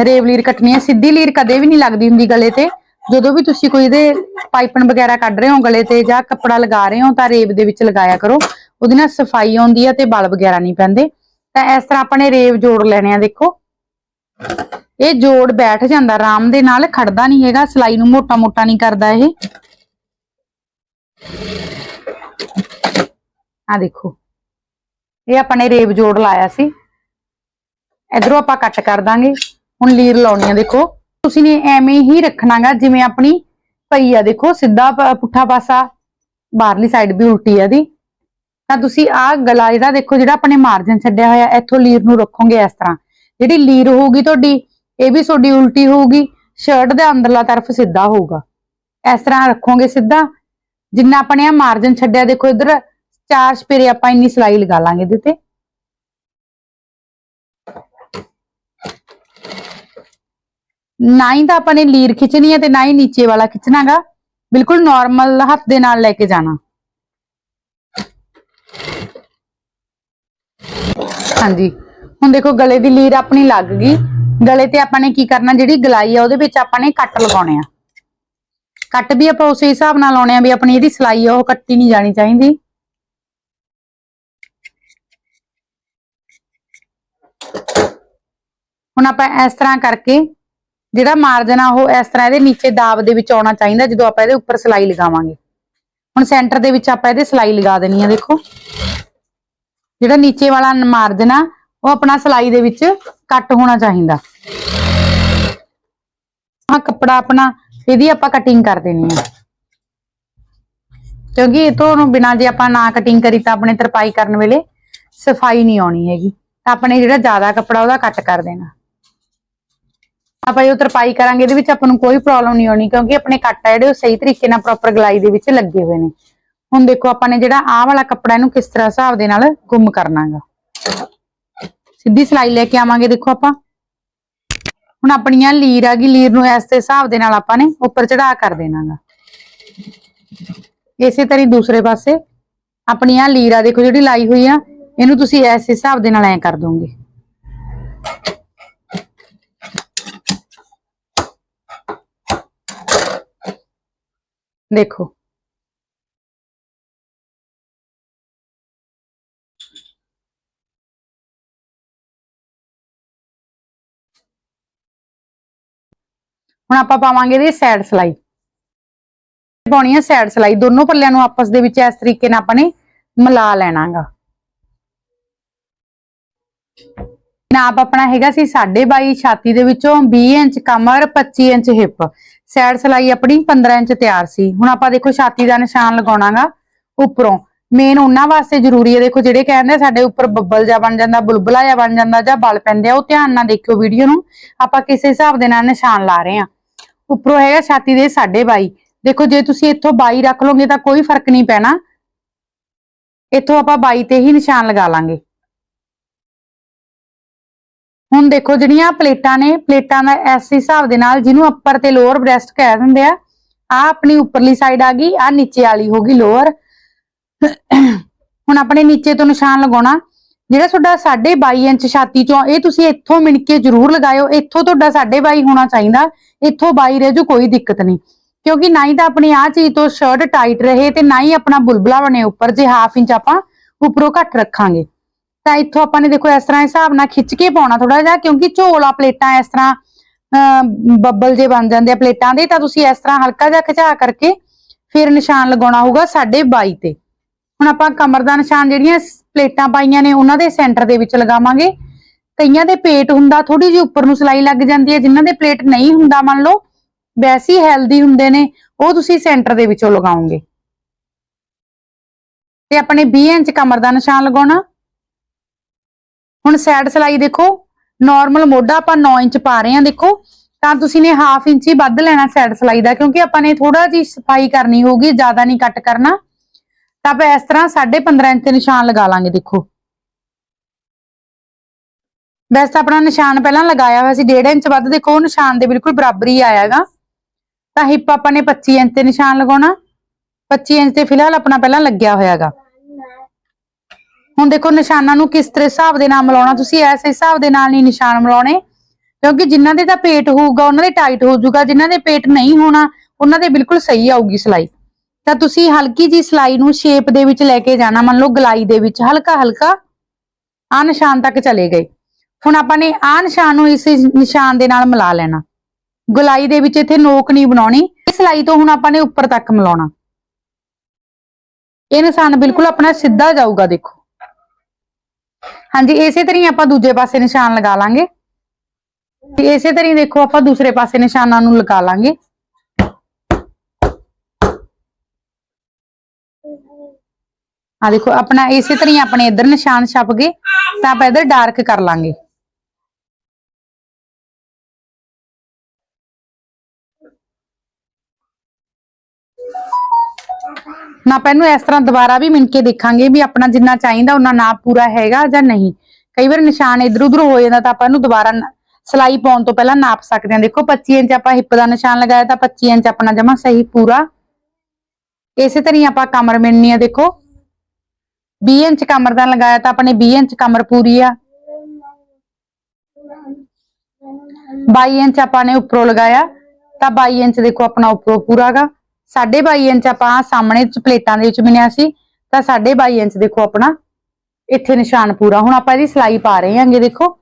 ਰੇਵਲੀਰ ਕੱਟਣੀ ਹੈ ਸਿੱਧੀ ਲੀਰ ਕਦੇ ਵੀ ਨਹੀਂ ਲੱਗਦੀ ਹੁੰਦੀ ਗਲੇ ਤੇ ਜਦੋਂ ਵੀ ਤੁਸੀਂ ਕੋਈ ਇਹਦੇ ਪਾਈਪਨ ਵਗੈਰਾ ਕੱਢ ਰਹੇ ਹੋ ਗਲੇ ਤੇ ਜਾਂ ਕੱਪੜਾ ਲਗਾ ਰਹੇ ਹੋ ਤਾਂ ਰੇਬ ਦੇ ਵਿੱਚ ਲਗਾਇਆ ਕਰੋ। ਉਹਦੇ ਨਾਲ ਸਫ਼ਾਈ ਆਉਂਦੀ ਹੈ ਤੇ ਬਲ ਵਗੈਰਾ ਨਹੀਂ ਪੈਂਦੇ। ਤਾਂ ਇਸ ਤਰ੍ਹਾਂ ਆਪਾਂ ਨੇ ਰੇਬ ਜੋੜ ਲੈਣੇ ਆ ਦੇਖੋ। ਇਹ ਜੋੜ ਬੈਠ ਜਾਂਦਾ, ਆਰਾਮ ਦੇ ਨਾਲ ਖੜਦਾ ਨਹੀਂ ਹੈਗਾ, ਸਲਾਈ ਨੂੰ ਮੋਟਾ ਮੋਟਾ ਨਹੀਂ ਕਰਦਾ ਇਹ। ਆ ਦੇਖੋ। ਇਹ ਆਪਾਂ ਨੇ ਰੇਬ ਜੋੜ ਲਾਇਆ ਸੀ। ਇਧਰੋਂ ਆਪਾਂ ਕੱਟ ਕਰ ਦਾਂਗੇ। ਹੁਣ ਲੀਰ ਲਾਉਣੀ ਆ ਦੇਖੋ। ਤੁਸੀਂ ਨੇ ਐਵੇਂ ਹੀ ਰੱਖਣਾਗਾ, ਜਿਵੇਂ ਆਪਣੀ ਪਈ ਆ, ਦੇਖੋ, ਸਿੱਧਾ ਪੁੱਠਾ ਪਾਸਾ, ਬਾਹਰਲੀ ਸਾਈਡ ਵੀ ਉਲਟੀ ਆ ਦੀ ਤਾਂ ਤੁਸੀਂ ਆਹ ਗਲਾ ਜਿਹੜਾ ਦੇਖੋ, ਜਿਹੜਾ ਆਪਣੇ ਮਾਰਜਨ ਛੱਡਿਆ ਹੋਇਆ, ਇੱਥੋਂ ਲੀਰ ਨੂੰ ਰੱਖੋਗੇ ਇਸ ਤਰ੍ਹਾਂ। ਜਿਹੜੀ ਲੀਰ ਹੋਊਗੀ ਤੁਹਾਡੀ, ਇਹ ਵੀ ਤੁਹਾਡੀ ਉਲਟੀ ਹੋਊਗੀ ਸ਼ਰਟ ਦੇ ਅੰਦਰਲਾ ਤਰਫ ਸਿੱਧਾ ਹੋਊਗਾ। ਇਸ ਤਰ੍ਹਾਂ ਰੱਖੋਗੇ ਸਿੱਧਾ। ਜਿੰਨਾ ਆਪਣੇ ਆ ਮਾਰਜਨ ਛੱਡਿਆ, ਦੇਖੋ, ਇਧਰ ਚਾਰ ਸਪੇਰੇ ਆਪਾਂ ਇੰਨੀ ਸਲਾਈ ਲਗਾ ਲਾਂਗੇ ਇਹਦੇ ਤੇ। ਨਾ ਹੀ ਤਾਂ ਆਪਾਂ ਨੇ ਲੀਰ ਖਿੱਚਣੀ ਹੈ ਤੇ ਨਾ ਹੀ ਨੀਚੇ ਵਾਲਾ ਖਿੱਚਣਾਗਾ। ਬਿਲਕੁਲ ਨਾਰਮਲ ਹੱਥ ਦੇ ਨਾਲ ਲੈ ਕੇ ਜਾਣਾ। ਹਾਂਜੀ। ਹੁਣ ਦੇਖੋ ਗਲੇ ਦੀ ਲੀਰ ਆਪਣੀ ਲੱਗ ਗਈ। ਗਲੇ ਤੇ ਆਪਾਂ ਨੇ ਕੀ ਕਰਨਾ, ਜਿਹੜੀ ਗਲਾਈ ਆ ਉਹਦੇ ਵਿੱਚ ਆਪਾਂ ਨੇ ਕੱਟ ਲਗਾਉਣੇ ਆ। ਕੱਟ ਵੀ ਆਪਾਂ ਉਸੇ ਹਿਸਾਬ ਨਾਲ ਲਾਉਣੇ ਆ ਵੀ ਆਪਣੀ ਇਹਦੀ ਸਲਾਈ ਆ, ਉਹ ਕੱਟੀ ਨਹੀਂ ਜਾਣੀ ਚਾਹੀਦੀ। ਹੁਣ ਆਪਾਂ ਇਸ ਤਰ੍ਹਾਂ ਕਰਕੇ ਜਿਹੜਾ ਮਾਰਜਨ ਆ ਉਹ ਇਸ ਤਰ੍ਹਾਂ ਇਹਦੇ ਨੀਚੇ ਦਾਬ ਦੇ ਵਿੱਚ ਆਉਣਾ ਚਾਹੀਦਾ, ਜਦੋਂ ਆਪਾਂ ਇਹਦੇ ਉੱਪਰ ਸਲਾਈ ਲਗਾਵਾਂਗੇ। ਹੁਣ ਸੈਂਟਰ ਦੇ ਵਿੱਚ ਆਪਾਂ ਇਹਦੇ ਸਲਾਈ ਲਗਾ ਦੇਣੀ ਆ, ਦੇਖੋ। ਜਿਹੜਾ ਨੀਚੇ ਵਾਲਾ ਮਾਰਜਨ ਆ ਉਹ ਆਪਣਾ ਸਲਾਈ ਦੇ ਵਿੱਚ ਕੱਟ ਹੋਣਾ ਚਾਹੀਦਾ। ਆ ਕੱਪੜਾ ਆਪਣਾ, ਇਹਦੀ ਆਪਾਂ ਕਟਿੰਗ ਕਰ ਦੇਣੀ ਆ। ਕਿਉਂਕਿ ਇਹ ਤੋਂ ਬਿਨਾਂ ਜੇ ਆਪਾਂ ਨਾ ਕਟਿੰਗ ਕਰੀ ਤਾਂ ਆਪਣੇ ਤਰਪਾਈ ਕਰਨ ਵੇਲੇ ਸਫ਼ਾਈ ਨਹੀਂ ਆਉਣੀ ਹੈਗੀ। ਤਾਂ ਆਪਣੇ ਜਿਹੜਾ ਜ਼ਿਆਦਾ ਕੱਪੜਾ ਉਹਦਾ ਕੱਟ ਕਰ ਦੇਣਾ। ਆਪਾਂ ਜੋ ਤਰਪਾਈ ਕਰਾਂਗੇ, ਇਹਦੇ ਵਿੱਚ ਆਪਾਂ ਨੂੰ ਕੋਈ ਪ੍ਰੋਬਲਮ ਨਹੀਂ ਆਉਣੀ, ਕਿਉਂਕਿ ਆਪਣੇ ਕੱਟ ਆ ਜਿਹੜੇ, ਉਹ ਸਹੀ ਤਰੀਕੇ ਨਾਲ ਪ੍ਰੋਪਰ ਗਲਾਈ ਦੇ ਵਿੱਚ ਲੱਗੇ ਹੋਏ ਨੇ। ਹੁਣ ਦੇਖੋ, ਆਪਾਂ ਨੇ ਜਿਹੜਾ ਆਹ ਵਾਲਾ ਕੱਪੜਾ ਇਹਨੂੰ ਕਿਸ ਤਰ੍ਹਾਂ ਹਿਸਾਬ ਦੇ ਨਾਲ ਗੁੰਮ ਕਰਨਾਗਾ। ਸਿੱਧੀ ਸਲਾਈ ਲੈ ਕੇ ਆਵਾਂਗੇ, ਦੇਖੋ ਆਪਾਂ। ਹੁਣ ਆਪਣੀਆਂ ਲੀਰ ਆ ਗਈ, ਲੀਰ ਨੂੰ ਇਸ ਦੇ ਹਿਸਾਬ ਦੇ ਨਾਲ ਆਪਾਂ ਨੇ ਉੱਪਰ ਚੜਾ ਕਰ ਦੇਣਾਗਾ। ਇਸੇ ਤਰ੍ਹਾਂ ਦੂਸਰੇ ਪਾਸੇ, ਆਪਣੀਆਂ ਆ ਦੇਖੋ ਜਿਹੜੀ ਲਾਈ ਹੋਈ ਆ, ਇਹਨੂੰ ਤੁਸੀਂ ਇਸ ਹਿਸਾਬ ਦੇ ਨਾਲ ਐ ਕਰ ਦੋਗੇ। ਦੇਖੋ। ਹੁਣ ਆਪਾਂ ਪਾਵਾਂਗੇ ਇਹਦੀ ਸਾਈਡ ਸਲਾਈ। ਪਾਉਣੀ ਹੈ ਸਾਈਡ ਸਲਾਈ। ਦੋਨੋਂ ਪੱਲਿਆਂ ਨੂੰ ਆਪਸ ਦੇ ਵਿੱਚ ਇਸ ਤਰੀਕੇ ਨਾਲ ਆਪਾਂ ਨੇ ਮਿਲਾ ਲੈਣਾਗਾ। ਨਾਪ ਆਪਣਾ ਹੈਗਾ ਸੀ 22.5 ਛਾਤੀ ਦੇ ਵਿੱਚੋਂ 20 ਇੰਚ ਕਮਰ 25 ਇੰਚ ਹਿੱਪ। ਸਾਈਡ ਸਲਾਈ ਆਪਣੀ 15 ਇੰਚ ਤਿਆਰ ਸੀ। ਹੁਣ ਆਪਾਂ ਦੇਖੋ ਛਾਤੀ ਦਾ ਨਿਸ਼ਾਨ ਲਗਾਉਣਾਗਾ ਉੱਪਰੋਂ। ਮੇਨ ਉਹਨਾਂ ਵਾਸਤੇ ਜ਼ਰੂਰੀ ਹੈ। ਦੇਖੋ ਜਿਹੜੇ ਕਹਿੰਦੇ ਸਾਡੇ ਉੱਪਰ ਬੱਬਲ ਜਾ ਬਣ ਜਾਂਦਾ, ਬੁਲਬੁਲਾ ਜਾ ਬਣ ਜਾਂਦਾ ਜਾਂ ਬਲ ਪੈਂਦੇ ਆ, ਉਹ ਧਿਆਨ ਨਾਲ ਦੇਖਿਓ ਵੀਡੀਓ ਨੂੰ। ਆਪਾਂ ਕਿਸੇ ਹਿਸਾਬ ਦੇ ਨਾਲ ਨਿਸ਼ਾਨ ਲਾ ਰਹੇ ਆ ਉੱਪਰੋਂ ਹੈਗਾ ਛਾਤੀ ਦੇ 22.5 ਦੇਖੋ ਜੇ ਤੁਸੀਂ ਇੱਥੋਂ 22 ਰੱਖ ਲਓਗੇ ਤਾਂ ਕੋਈ ਫ਼ਰਕ ਨਹੀਂ ਪੈਣਾ। ਇੱਥੋਂ ਆਪਾਂ 22 ਤੇ ਹੀ ਨਿਸ਼ਾਨ ਲਗਾ ਲਾਂਗੇ। ਹੁਣ ਦੇਖੋ ਜਿਹੜੀਆਂ ਪਲੇਟਾਂ ਨੇ, ਪਲੇਟਾਂ ਦਾ ਇਸ ਹਿਸਾਬ ਦੇ ਨਾਲ ਜਿਹਨੂੰ ਅੱਪਰ ਤੇ ਲੋਅਰ ਬ੍ਰੈਸਟ ਕਹਿ ਦਿੰਦੇ ਆ ਆ ਆਪਣੀ ਉੱਪਰਲੀ ਸਾਈਡ ਆ ਗਈ ਆ ਨੀਚੇ ਵਾਲੀ ਹੋ ਗਈ ਲੋਅਰ ਹੁਣ ਆਪਣੇ ਨੀਚੇ ਤੋਂ ਨਿਸ਼ਾਨ ਲਗਾਉਣਾ, ਜਿਹੜਾ ਤੁਹਾਡਾ 22.5 ਇੰਚ ਛਾਤੀ ਚੋਂ, ਇਹ ਤੁਸੀਂ ਇੱਥੋਂ ਮਿਣ ਕੇ ਜ਼ਰੂਰ ਲਗਾਇਓ, ਇੱਥੋਂ ਤੁਹਾਡਾ 22.5 ਹੋਣਾ ਚਾਹੀਦਾ, ਇੱਥੋਂ 22 ਰਹਿ ਜੂ, ਕੋਈ ਦਿੱਕਤ ਨਹੀਂ। ਕਿਉਂਕਿ ਨਾ ਹੀ ਤਾਂ ਆਪਣੀ ਆ ਚੀਜ਼ ਤੋਂ ਸ਼ਰਟ ਟਾਈਟ ਰਹੇ ਤੇ ਨਾ ਹੀ ਆਪਣਾ ਬੁਲਬਲਾ ਬਣੇ ਉੱਪਰ, ਜੇ ਹਾਫ ਇੰਚ ਆਪਾਂ ਉੱਪਰੋਂ ਘੱਟ ਰੱਖਾਂਗੇ। ਤਾਂ ਇੱਥੋਂ ਆਪਾਂ ਨੇ ਦੇਖੋ ਇਸ ਤਰ੍ਹਾਂ ਹਿਸਾਬ ਨਾਲ ਖਿੱਚ ਕੇ ਪਾਉਣਾ ਥੋੜਾ ਜਿਹਾ ਕਿਉਂਕਿ ਝੋਲਾ ਪਲੇਟਾਂ ਇਸ ਤਰ੍ਹਾਂ ਅਹ, ਬੱਬਲ ਜੇ ਬਣ ਜਾਂਦੇ ਆ ਪਲੇਟਾਂ ਦੇ ਤਾਂ ਤੁਸੀਂ ਇਸ ਤਰ੍ਹਾਂ ਹਲਕਾ ਜਿਹਾ ਖਿਚਾ ਕਰਕੇ ਫਿਰ ਨਿਸ਼ਾਨ ਲਗਾਉਣਾ ਹੋਊਗਾ 22.5 ਤੇ। ਹੁਣ ਆਪਾਂ ਕਮਰ ਦਾ ਨਿਸ਼ਾਨ ਜਿਹੜੀਆਂ ਪਲੇਟਾਂ ਪਾਈਆਂ ਨੇ ਉਹਨਾਂ ਦੇ ਸੈਂਟਰ ਦੇ ਵਿੱਚ ਲਗਾਵਾਂਗੇ। ਕਈਆਂ ਦੇ ਪੇਟ ਹੁੰਦਾ ਥੋੜੀ ਜਿਹੀ ਉੱਪਰ ਨੂੰ ਸਲਾਈ ਲੱਗ ਜਾਂਦੀ ਹੈ ਜਿਨ੍ਹਾਂ ਦੇ ਪਲੇਟ ਨਹੀਂ ਹੁੰਦਾ ਮੰਨ ਲਓ ਵੈਸੇ ਹੈਲਦੀ ਹੁੰਦੇ ਨੇ ਉਹ ਤੁਸੀਂ ਸੈਂਟਰ ਦੇ ਵਿੱਚੋਂ ਲਗਾਓਗੇ। ਤੇ ਆਪਣੇ 20 ਇੰਚ ਕਮਰ ਦਾ ਨਿਸ਼ਾਨ ਲਗਾਉਣਾ। ਹੁਣ ਸਾਈਡ ਸਲਾਈ ਦੇਖੋ ਨਾਰਮਲ ਮੋਢਾ ਆਪਾਂ 9 ਇੰਚ ਪਾ ਰਹੇ ਹਾਂ, ਦੇਖੋ। ਤਾਂ ਤੁਸੀਂ ਨੇ ਹਾਫ ਇੰਚ ਹੀ ਵੱਧ ਲੈਣਾ ਸਾਈਡ ਸਲਾਈ ਦਾ, ਕਿਉਂਕਿ ਆਪਾਂ ਨੇ ਥੋੜਾ ਜਿਹੀ ਸਫ਼ਾਈ ਕਰਨੀ ਹੋਊਗੀ, ਜ਼ਿਆਦਾ ਨਹੀਂ ਕੱਟ ਕਰਨਾ। ਤਾਂ ਆਪਾਂ ਇਸ ਤਰ੍ਹਾਂ 15.5 ਇੰਚ ਤੇ ਨਿਸ਼ਾਨ ਲਗਾ ਲਾਂਗੇ, ਦੇਖੋ। ਵੈਸੇ ਆਪਣਾ ਨਿਸ਼ਾਨ ਪਹਿਲਾਂ ਲਗਾਇਆ ਹੋਇਆ ਸੀ 1.5 ਇੰਚ ਵੱਧ, ਦੇਖੋ, ਨਿਸ਼ਾਨ ਦੇ ਬਿਲਕੁਲ ਬਰਾਬਰ ਹੀ ਆਇਆਗਾ ਤਾਂ ਹਿੱਪ ਆਪਾਂ ਨੇ 25 ਇੰਚ ਤੇ ਨਿਸ਼ਾਨ ਲਗਾਉਣਾ। 25 ਇੰਚ ਤੇ ਫਿਲਹਾਲ ਆਪਣਾ ਪਹਿਲਾਂ ਲੱਗਿਆ ਹੋਇਆਗਾ ਹੁਣ ਦੇਖੋ ਨਿਸ਼ਾਨਾਂ ਨੂੰ ਕਿਸ ਤਰ੍ਹਾਂ ਹਿਸਾਬ ਦੇ ਨਾਲ ਮਿਲਾਉਣਾ, ਤੁਸੀਂ ਐਸੇ ਹਿਸਾਬ ਦੇ ਨਾਲ ਨਹੀਂ ਨਿਸ਼ਾਨ ਮਿਲਾਉਣੇ। ਕਿਉਂਕਿ ਜਿਨ੍ਹਾਂ ਦੇ ਤਾਂ ਪੇਟ ਹੋਊਗਾ, ਉਹਨਾਂ ਦੇ ਟਾਈਟ ਹੋ ਜਾਊਗਾ, ਜਿਨ੍ਹਾਂ ਦੇ ਪੇਟ ਨਹੀਂ ਹੋਣਾ, ਉਹਨਾਂ ਦੇ ਬਿਲਕੁਲ ਸਹੀ ਆਊਗੀ ਸਲਾਈ। ਤਾਂ ਤੁਸੀਂ ਹਲਕੀ ਜੀ ਸਲਾਈ ਨੂੰ ਸ਼ੇਪ ਦੇ ਵਿੱਚ ਲੈ ਕੇ ਜਾਣਾ, ਮੰਨ ਲਓ ਗਲਾਈ ਦੇ ਵਿੱਚ ਹਲਕਾ ਹਲਕਾ ਆ ਨਿਸ਼ਾਨ ਤੱਕ ਚਲੇ ਗਏ। ਹੁਣ ਆਪਾਂ ਨੇ ਆ ਨਿਸ਼ਾਨ ਨੂੰ ਇਸ ਨਿਸ਼ਾਨ ਦੇ ਨਾਲ ਮਿਲਾ ਲੈਣਾ। ਗਲਾਈ ਦੇ ਵਿੱਚ ਇੱਥੇ ਨੋਕ ਨਹੀਂ ਬਣਾਉਣੀ ਇਸ ਸਲਾਈ ਤੋਂ ਹੁਣ ਆਪਾਂ ਨੇ ਉੱਪਰ ਤੱਕ ਮਿਲਾਉਣਾ। ਇਹ ਨਿਸ਼ਾਨ ਬਿਲਕੁਲ ਆਪਣਾ ਸਿੱਧਾ ਜਾਊਗਾ, ਦੇਖੋ। ਹਾਂਜੀ, ਇਸੇ ਤਰ੍ਹਾਂ ਹੀ ਆਪਾਂ ਦੂਜੇ ਪਾਸੇ ਨਿਸ਼ਾਨ ਲਗਾ ਲਾਂਗੇ। ਤੇ ਇਸੇ ਤਰ੍ਹਾਂ ਹੀ ਦੇਖੋ, ਆਪਾਂ ਦੂਸਰੇ ਪਾਸੇ ਨਿਸ਼ਾਨਾਂ ਨੂੰ ਲਗਾ ਲਾਂਗੇ। ਆ ਦੇਖੋ, ਆਪਣਾ ਇਸੇ ਤਰ੍ਹਾਂ ਹੀ ਆਪਣੇ ਇੱਧਰ ਨਿਸ਼ਾਨ ਛਪ ਗਏ, ਤਾਂ ਆਪਾਂ ਇੱਧਰ ਡਾਰਕ ਕਰ ਲਾਂਗੇ। ਨਾ ਆਪਾਂ ਇਹਨੂੰ ਇਸ ਤਰ੍ਹਾਂ ਦੁਬਾਰਾ ਵੀ ਮਿਣ ਕੇ ਦੇਖਾਂਗੇ ਵੀ ਆਪਣਾ ਜਿੰਨਾ ਚਾਹੀਦਾ ਉਹਨਾਂ ਨਾਪ ਪੂਰਾ ਹੈਗਾ ਜਾਂ ਨਹੀਂ। ਕਈ ਵਾਰ ਨਿਸ਼ਾਨ ਇਧਰ ਉਧਰ ਹੋ ਜਾਂਦਾ ਤਾਂ ਆਪਾਂ ਇਹਨੂੰ ਦੁਬਾਰਾ ਨ- ਸਲਾਈ ਪਾਉਣ ਤੋਂ ਪਹਿਲਾਂ ਨਾਪ ਸਕਦੇ ਹਾਂ। ਦੇਖੋ 25 ਇੰਚ ਆਪਾਂ ਹਿੱਪ ਦਾ ਨਿਸ਼ਾਨ ਲਗਾਇਆ ਤਾਂ 25 ਇੰਚ ਆਪਣਾ ਜਮਾ ਸਹੀ ਪੂਰਾ। ਇਸੇ ਤਰ੍ਹਾਂ ਹੀ ਆਪਾਂ ਕਮਰ ਮਿਣਨੀ ਆ ਦੇਖੋ। 20 ਇੰਚ ਕਮਰ ਦਾ ਲਗਾਇਆ ਤਾਂ ਆਪਣੇ 20 ਇੰਚ ਕਮਰ ਪੂਰੀ ਆ। 22 ਇੰਚ ਆਪਾਂ ਨੇ ਉੱਪਰੋਂ ਲਗਾਇਆ ਤਾਂ 22 ਇੰਚ ਦੇਖੋ ਆਪਣਾ ਉੱਪਰੋਂ ਪੂਰਾਗਾ 22 ਇੰਚ ਆਪਾਂ ਸਾਹਮਣੇ ਚ ਪਲੇਟਾਂ ਦੇ ਵਿੱਚ ਮਿਣਿਆ ਸੀ, ਤਾਂ 22 ਇੰਚ ਦੇਖੋ ਆਪਣਾ, ਇੱਥੇ ਨਿਸ਼ਾਨ ਪੂਰਾ। ਹੁਣ ਆਪਾਂ ਇਹਦੀ ਸਲਾਈ ਪਾ ਰਹੇ ਹਾਂਗੇ, ਦੇਖੋ।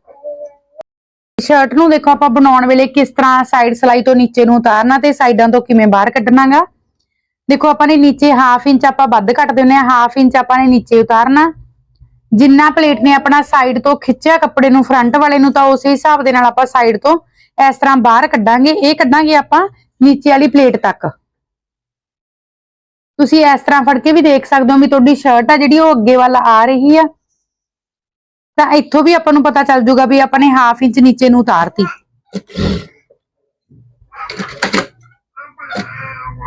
ਸ਼ਰਟ ਨੂੰ ਦੇਖੋ ਆਪਾਂ ਬਣਾਉਣ ਵੇਲੇ ਕਿਸ ਤਰ੍ਹਾਂ ਸਾਈਡ ਸਲਾਈ ਤੋਂ ਨੀਚੇ ਨੂੰ ਉਤਾਰਨਾ ਤੇ ਸਾਈਡਾਂ ਤੋਂ ਕਿਵੇਂ ਬਾਹਰ ਕੱਢਣਾਗਾ। ਦੇਖੋ ਆਪਾਂ ਨੇ ਨੀਚੇ ਹਾਫ ਇੰਚ ਆਪਾਂ ਵੱਧ ਕੱਟ ਦਿੰਨੇ ਆ ਹਾਫ ਇੰਚ ਆਪਾਂ ਨੇ ਨੀਚੇ ਉਤਾਰਨਾ। ਜਿੰਨਾ ਪਲੇਟ ਨੇ ਆਪਣਾ ਸਾਈਡ ਤੋਂ ਖਿੱਚਿਆ ਕੱਪੜੇ ਨੂੰ ਫਰੰਟ ਵਾਲੇ ਨੂੰ, ਤਾਂ ਉਸੇ ਹਿਸਾਬ ਦੇ ਨਾਲ ਆਪਾਂ ਸਾਈਡ ਤੋਂ ਇਸ ਤਰ੍ਹਾਂ ਬਾਹਰ ਕੱਢਾਂਗੇ। ਇਹ ਕੱਢਾਂਗੇ ਆਪਾਂ ਨੀਚੇ ਵਾਲੀ ਪਲੇਟ ਤੱਕ। ਤੁਸੀਂ ਇਸ ਤਰ੍ਹਾਂ ਫੜ ਕੇ ਵੀ ਦੇਖ ਸਕਦੇ ਹੋ ਵੀ ਤੁਹਾਡੀ ਸ਼ਰਟ ਆ ਜਿਹੜੀ ਉਹ ਅੱਗੇ ਵੱਲ ਆ ਰਹੀ ਆ। ਤਾਂ ਇੱਥੋਂ ਵੀ ਆਪਾਂ ਨੂੰ ਪਤਾ ਚੱਲ ਜਾਊਗਾ ਵੀ ਆਪਾਂ ਨੇ ਹਾਫ ਇੰਚ ਨੀਚੇ ਨੂੰ ਉਤਾਰਤੀ।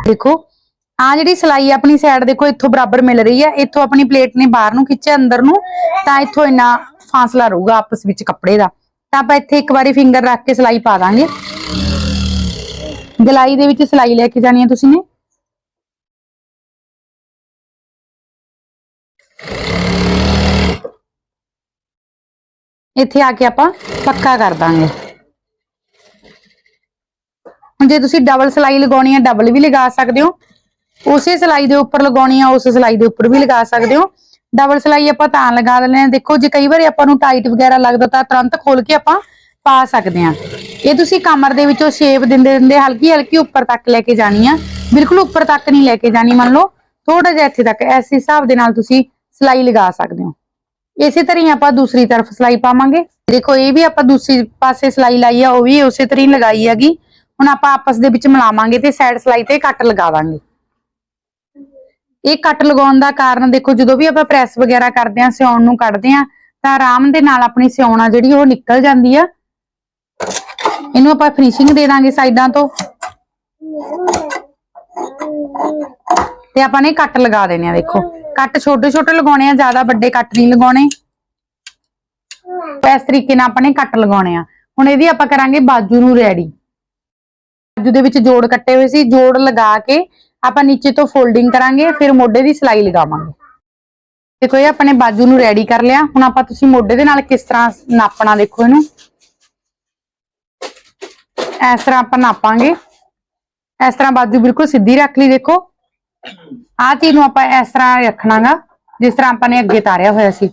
ਦੇਖੋ ਆ ਜਿਹੜੀ ਸਲਾਈ ਆਪਣੀ ਸਾਈਡ ਦੇਖੋ, ਇੱਥੋਂ ਬਰਾਬਰ ਮਿਲ ਰਹੀ ਹੈ ਇੱਥੋਂ ਆਪਣੀ ਪਲੇਟ ਨੇ ਬਾਹਰ ਨੂੰ ਖਿੱਚਿਆ, ਅੰਦਰ ਨੂੰ। ਤਾਂ ਇੱਥੋਂ ਇੰਨਾ ਫਾਸਲਾ ਰਹੂਗਾ ਆਪਸ ਵਿੱਚ ਕੱਪੜੇ ਦਾ। ਤਾਂ ਆਪਾਂ ਇੱਥੇ ਇੱਕ ਵਾਰੀ ਫਿੰਗਰ ਰੱਖ ਕੇ ਸਲਾਈ ਪਾ ਦਾਂਗੇ। ਗਲਾਈ ਦੇ ਵਿੱਚ ਸਲਾਈ ਲੈ ਕੇ ਜਾਣੀ ਹੈ ਤੁਸੀਂ ਨੇ। ਇੱਥੇ ਆ ਕੇ ਆਪਾਂ ਪੱਕਾ ਕਰ ਦਾਂਗੇ। ਹੁਣ ਜੇ ਤੁਸੀਂ ਡਬਲ ਸਲਾਈ ਲਗਾਉਣੀ ਹੈ ਡਬਲ ਵੀ ਲਗਾ ਸਕਦੇ ਹੋ। ਉਸੇ ਸਲਾਈ ਦੇ ਉੱਪਰ ਲਗਾਉਣੀ ਆ, ਉਸ ਸਲਾਈ ਦੇ ਉੱਪਰ ਵੀ ਲਗਾ ਸਕਦੇ ਹੋ। ਡਬਲ ਸਲਾਈ ਆਪਾਂ ਤਾਂ ਲਗਾ ਦਿੰਦੇ ਹਾਂ। ਦੇਖੋ, ਜੇ ਕਈ ਵਾਰੀ ਆਪਾਂ ਨੂੰ ਟਾਈਟ ਵਗੈਰਾ ਲੱਗਦਾ ਤਾਂ ਤੁਰੰਤ ਖੋਲ ਕੇ ਆਪਾਂ ਪਾ ਸਕਦੇ ਹਾਂ। ਇਹ ਤੁਸੀਂ ਕਮਰ ਦੇ ਵਿੱਚੋਂ ਸ਼ੇਪ ਦਿੰਦੇ ਦਿੰਦੇ ਹਲਕੀ ਹਲਕੀ ਉੱਪਰ ਤੱਕ ਲੈ ਕੇ ਜਾਣੀ ਆ। ਬਿਲਕੁਲ ਉੱਪਰ ਤੱਕ ਨਹੀਂ ਲੈ ਕੇ ਜਾਣੀ, ਮੰਨ ਲਓ। ਥੋੜਾ ਜਿਹਾ ਇੱਥੇ ਤੱਕ, ਇਸ ਹਿਸਾਬ ਦੇ ਨਾਲ ਤੁਸੀਂ ਸਲਾਈ ਲਗਾ ਸਕਦੇ ਹੋ। ਇਸੇ ਤਰ੍ਹਾਂ ਆਪਾਂ ਦੂਸਰੀ ਤਰਫ ਸਲਾਈ ਪਾਵਾਂਗੇ। ਦੇਖੋ, ਇਹ ਵੀ ਆਪਾਂ ਦੂਸਰੀ ਪਾਸੇ ਸਲਾਈ ਲਾਈ ਆ, ਉਹ ਵੀ ਉਸੇ ਤਰ੍ਹਾਂ ਲਗਾਈ ਹੈਗੀ। ਹੁਣ ਆਪਾਂ ਆਪਸ ਦੇ ਵਿੱਚ ਮਿਲਾਵਾਂਗੇ ਤੇ ਸਾਈਡ ਸਲਾਈ ਤੇ ਕੱਟ ਲਗਾਵਾਂਗੇ। ਇਹ ਕੱਟ ਲਗਾਉਣ ਦਾ ਕਾਰਨ ਦੇਖੋ, ਜਦੋਂ ਵੀ ਆਪਾਂ ਪ੍ਰੈਸ ਵਗੈਰਾ ਕਰਦੇ ਆ ਸਿਉਣ ਨੂੰ ਕੱਢਦੇ ਆ ਤਾਂ ਆਰਾਮ ਦੇ ਨਾਲ ਆਪਣੀ ਸਿਉਣਾ ਜਿਹੜੀ, ਉਹ ਨਿਕਲ ਜਾਂਦੀ ਆ। ਇਹਨੂੰ ਆਪਾਂ ਫਿਨਿਸ਼ਿੰਗ ਦੇ ਦਾਂਗੇ ਸਾਈਡਾਂ ਤੋਂ। ਤੇ ਆਪਾਂ ਨੇ ਕੱਟ ਲਗਾ ਦੇਣੇ ਆ, ਦੇਖੋ। ਕੱਟ ਛੋਟੇ ਛੋਟੇ ਲਗਾਉਣੇ ਆ, ਜ਼ਿਆਦਾ ਵੱਡੇ ਕੱਟ ਨਹੀਂ ਲਗਾਉਣੇ। ਇਸ ਤਰੀਕੇ ਨਾਲ ਆਪਾਂ ਨੇ ਕੱਟ ਲਗਾਉਣੇ ਆ। ਹੁਣ ਇਹਦੀ ਆਪਾਂ ਕਰਾਂਗੇ ਬਾਜੂ ਨੂੰ ਰੈਡੀ। ਬਾਜੂ ਦੇ ਵਿੱਚ ਜੋੜ ਕੱਟੇ ਹੋਏ ਸੀ, ਜੋੜ ਲਗਾ ਕੇ ਆਪਾਂ ਨੀਚੇ ਤੋਂ ਫੋਲਡਿੰਗ ਕਰਾਂਗੇ, ਫਿਰ ਮੋਢੇ ਦੀ ਸਲਾਈ ਲਗਾਵਾਂਗੇ। ਦੇਖੋ, ਇਹ ਆਪਣੇ ਬਾਜੂ ਨੂੰ ਰੈਡੀ ਕਰ ਲਿਆ। ਹੁਣ ਆਪਾਂ ਤੁਸੀਂ ਮੋਢੇ ਦੇ ਨਾਲ ਕਿਸ ਤਰ੍ਹਾਂ ਨਾਪਣਾ ਦੇਖੋ ਇਹਨੂੰ। ਇਸ ਤਰ੍ਹਾਂ ਆਪਾਂ ਨਾਪਾਂਗੇ। ਇਸ ਤਰ੍ਹਾਂ ਬਾਜੂ ਬਿਲਕੁਲ ਸਿੱਧੀ ਰੱਖ ਲਈ, ਦੇਖੋ। ਆਹ ਚੀਜ਼ ਨੂੰ ਆਪਾਂ ਇਸ ਤਰ੍ਹਾਂ ਰੱਖਣਾਗਾ, ਜਿਸ ਤਰ੍ਹਾਂ ਆਪਾਂ ਨੇ ਅੱਗੇ ਤਾਰਿਆ ਹੋਇਆ ਸੀ।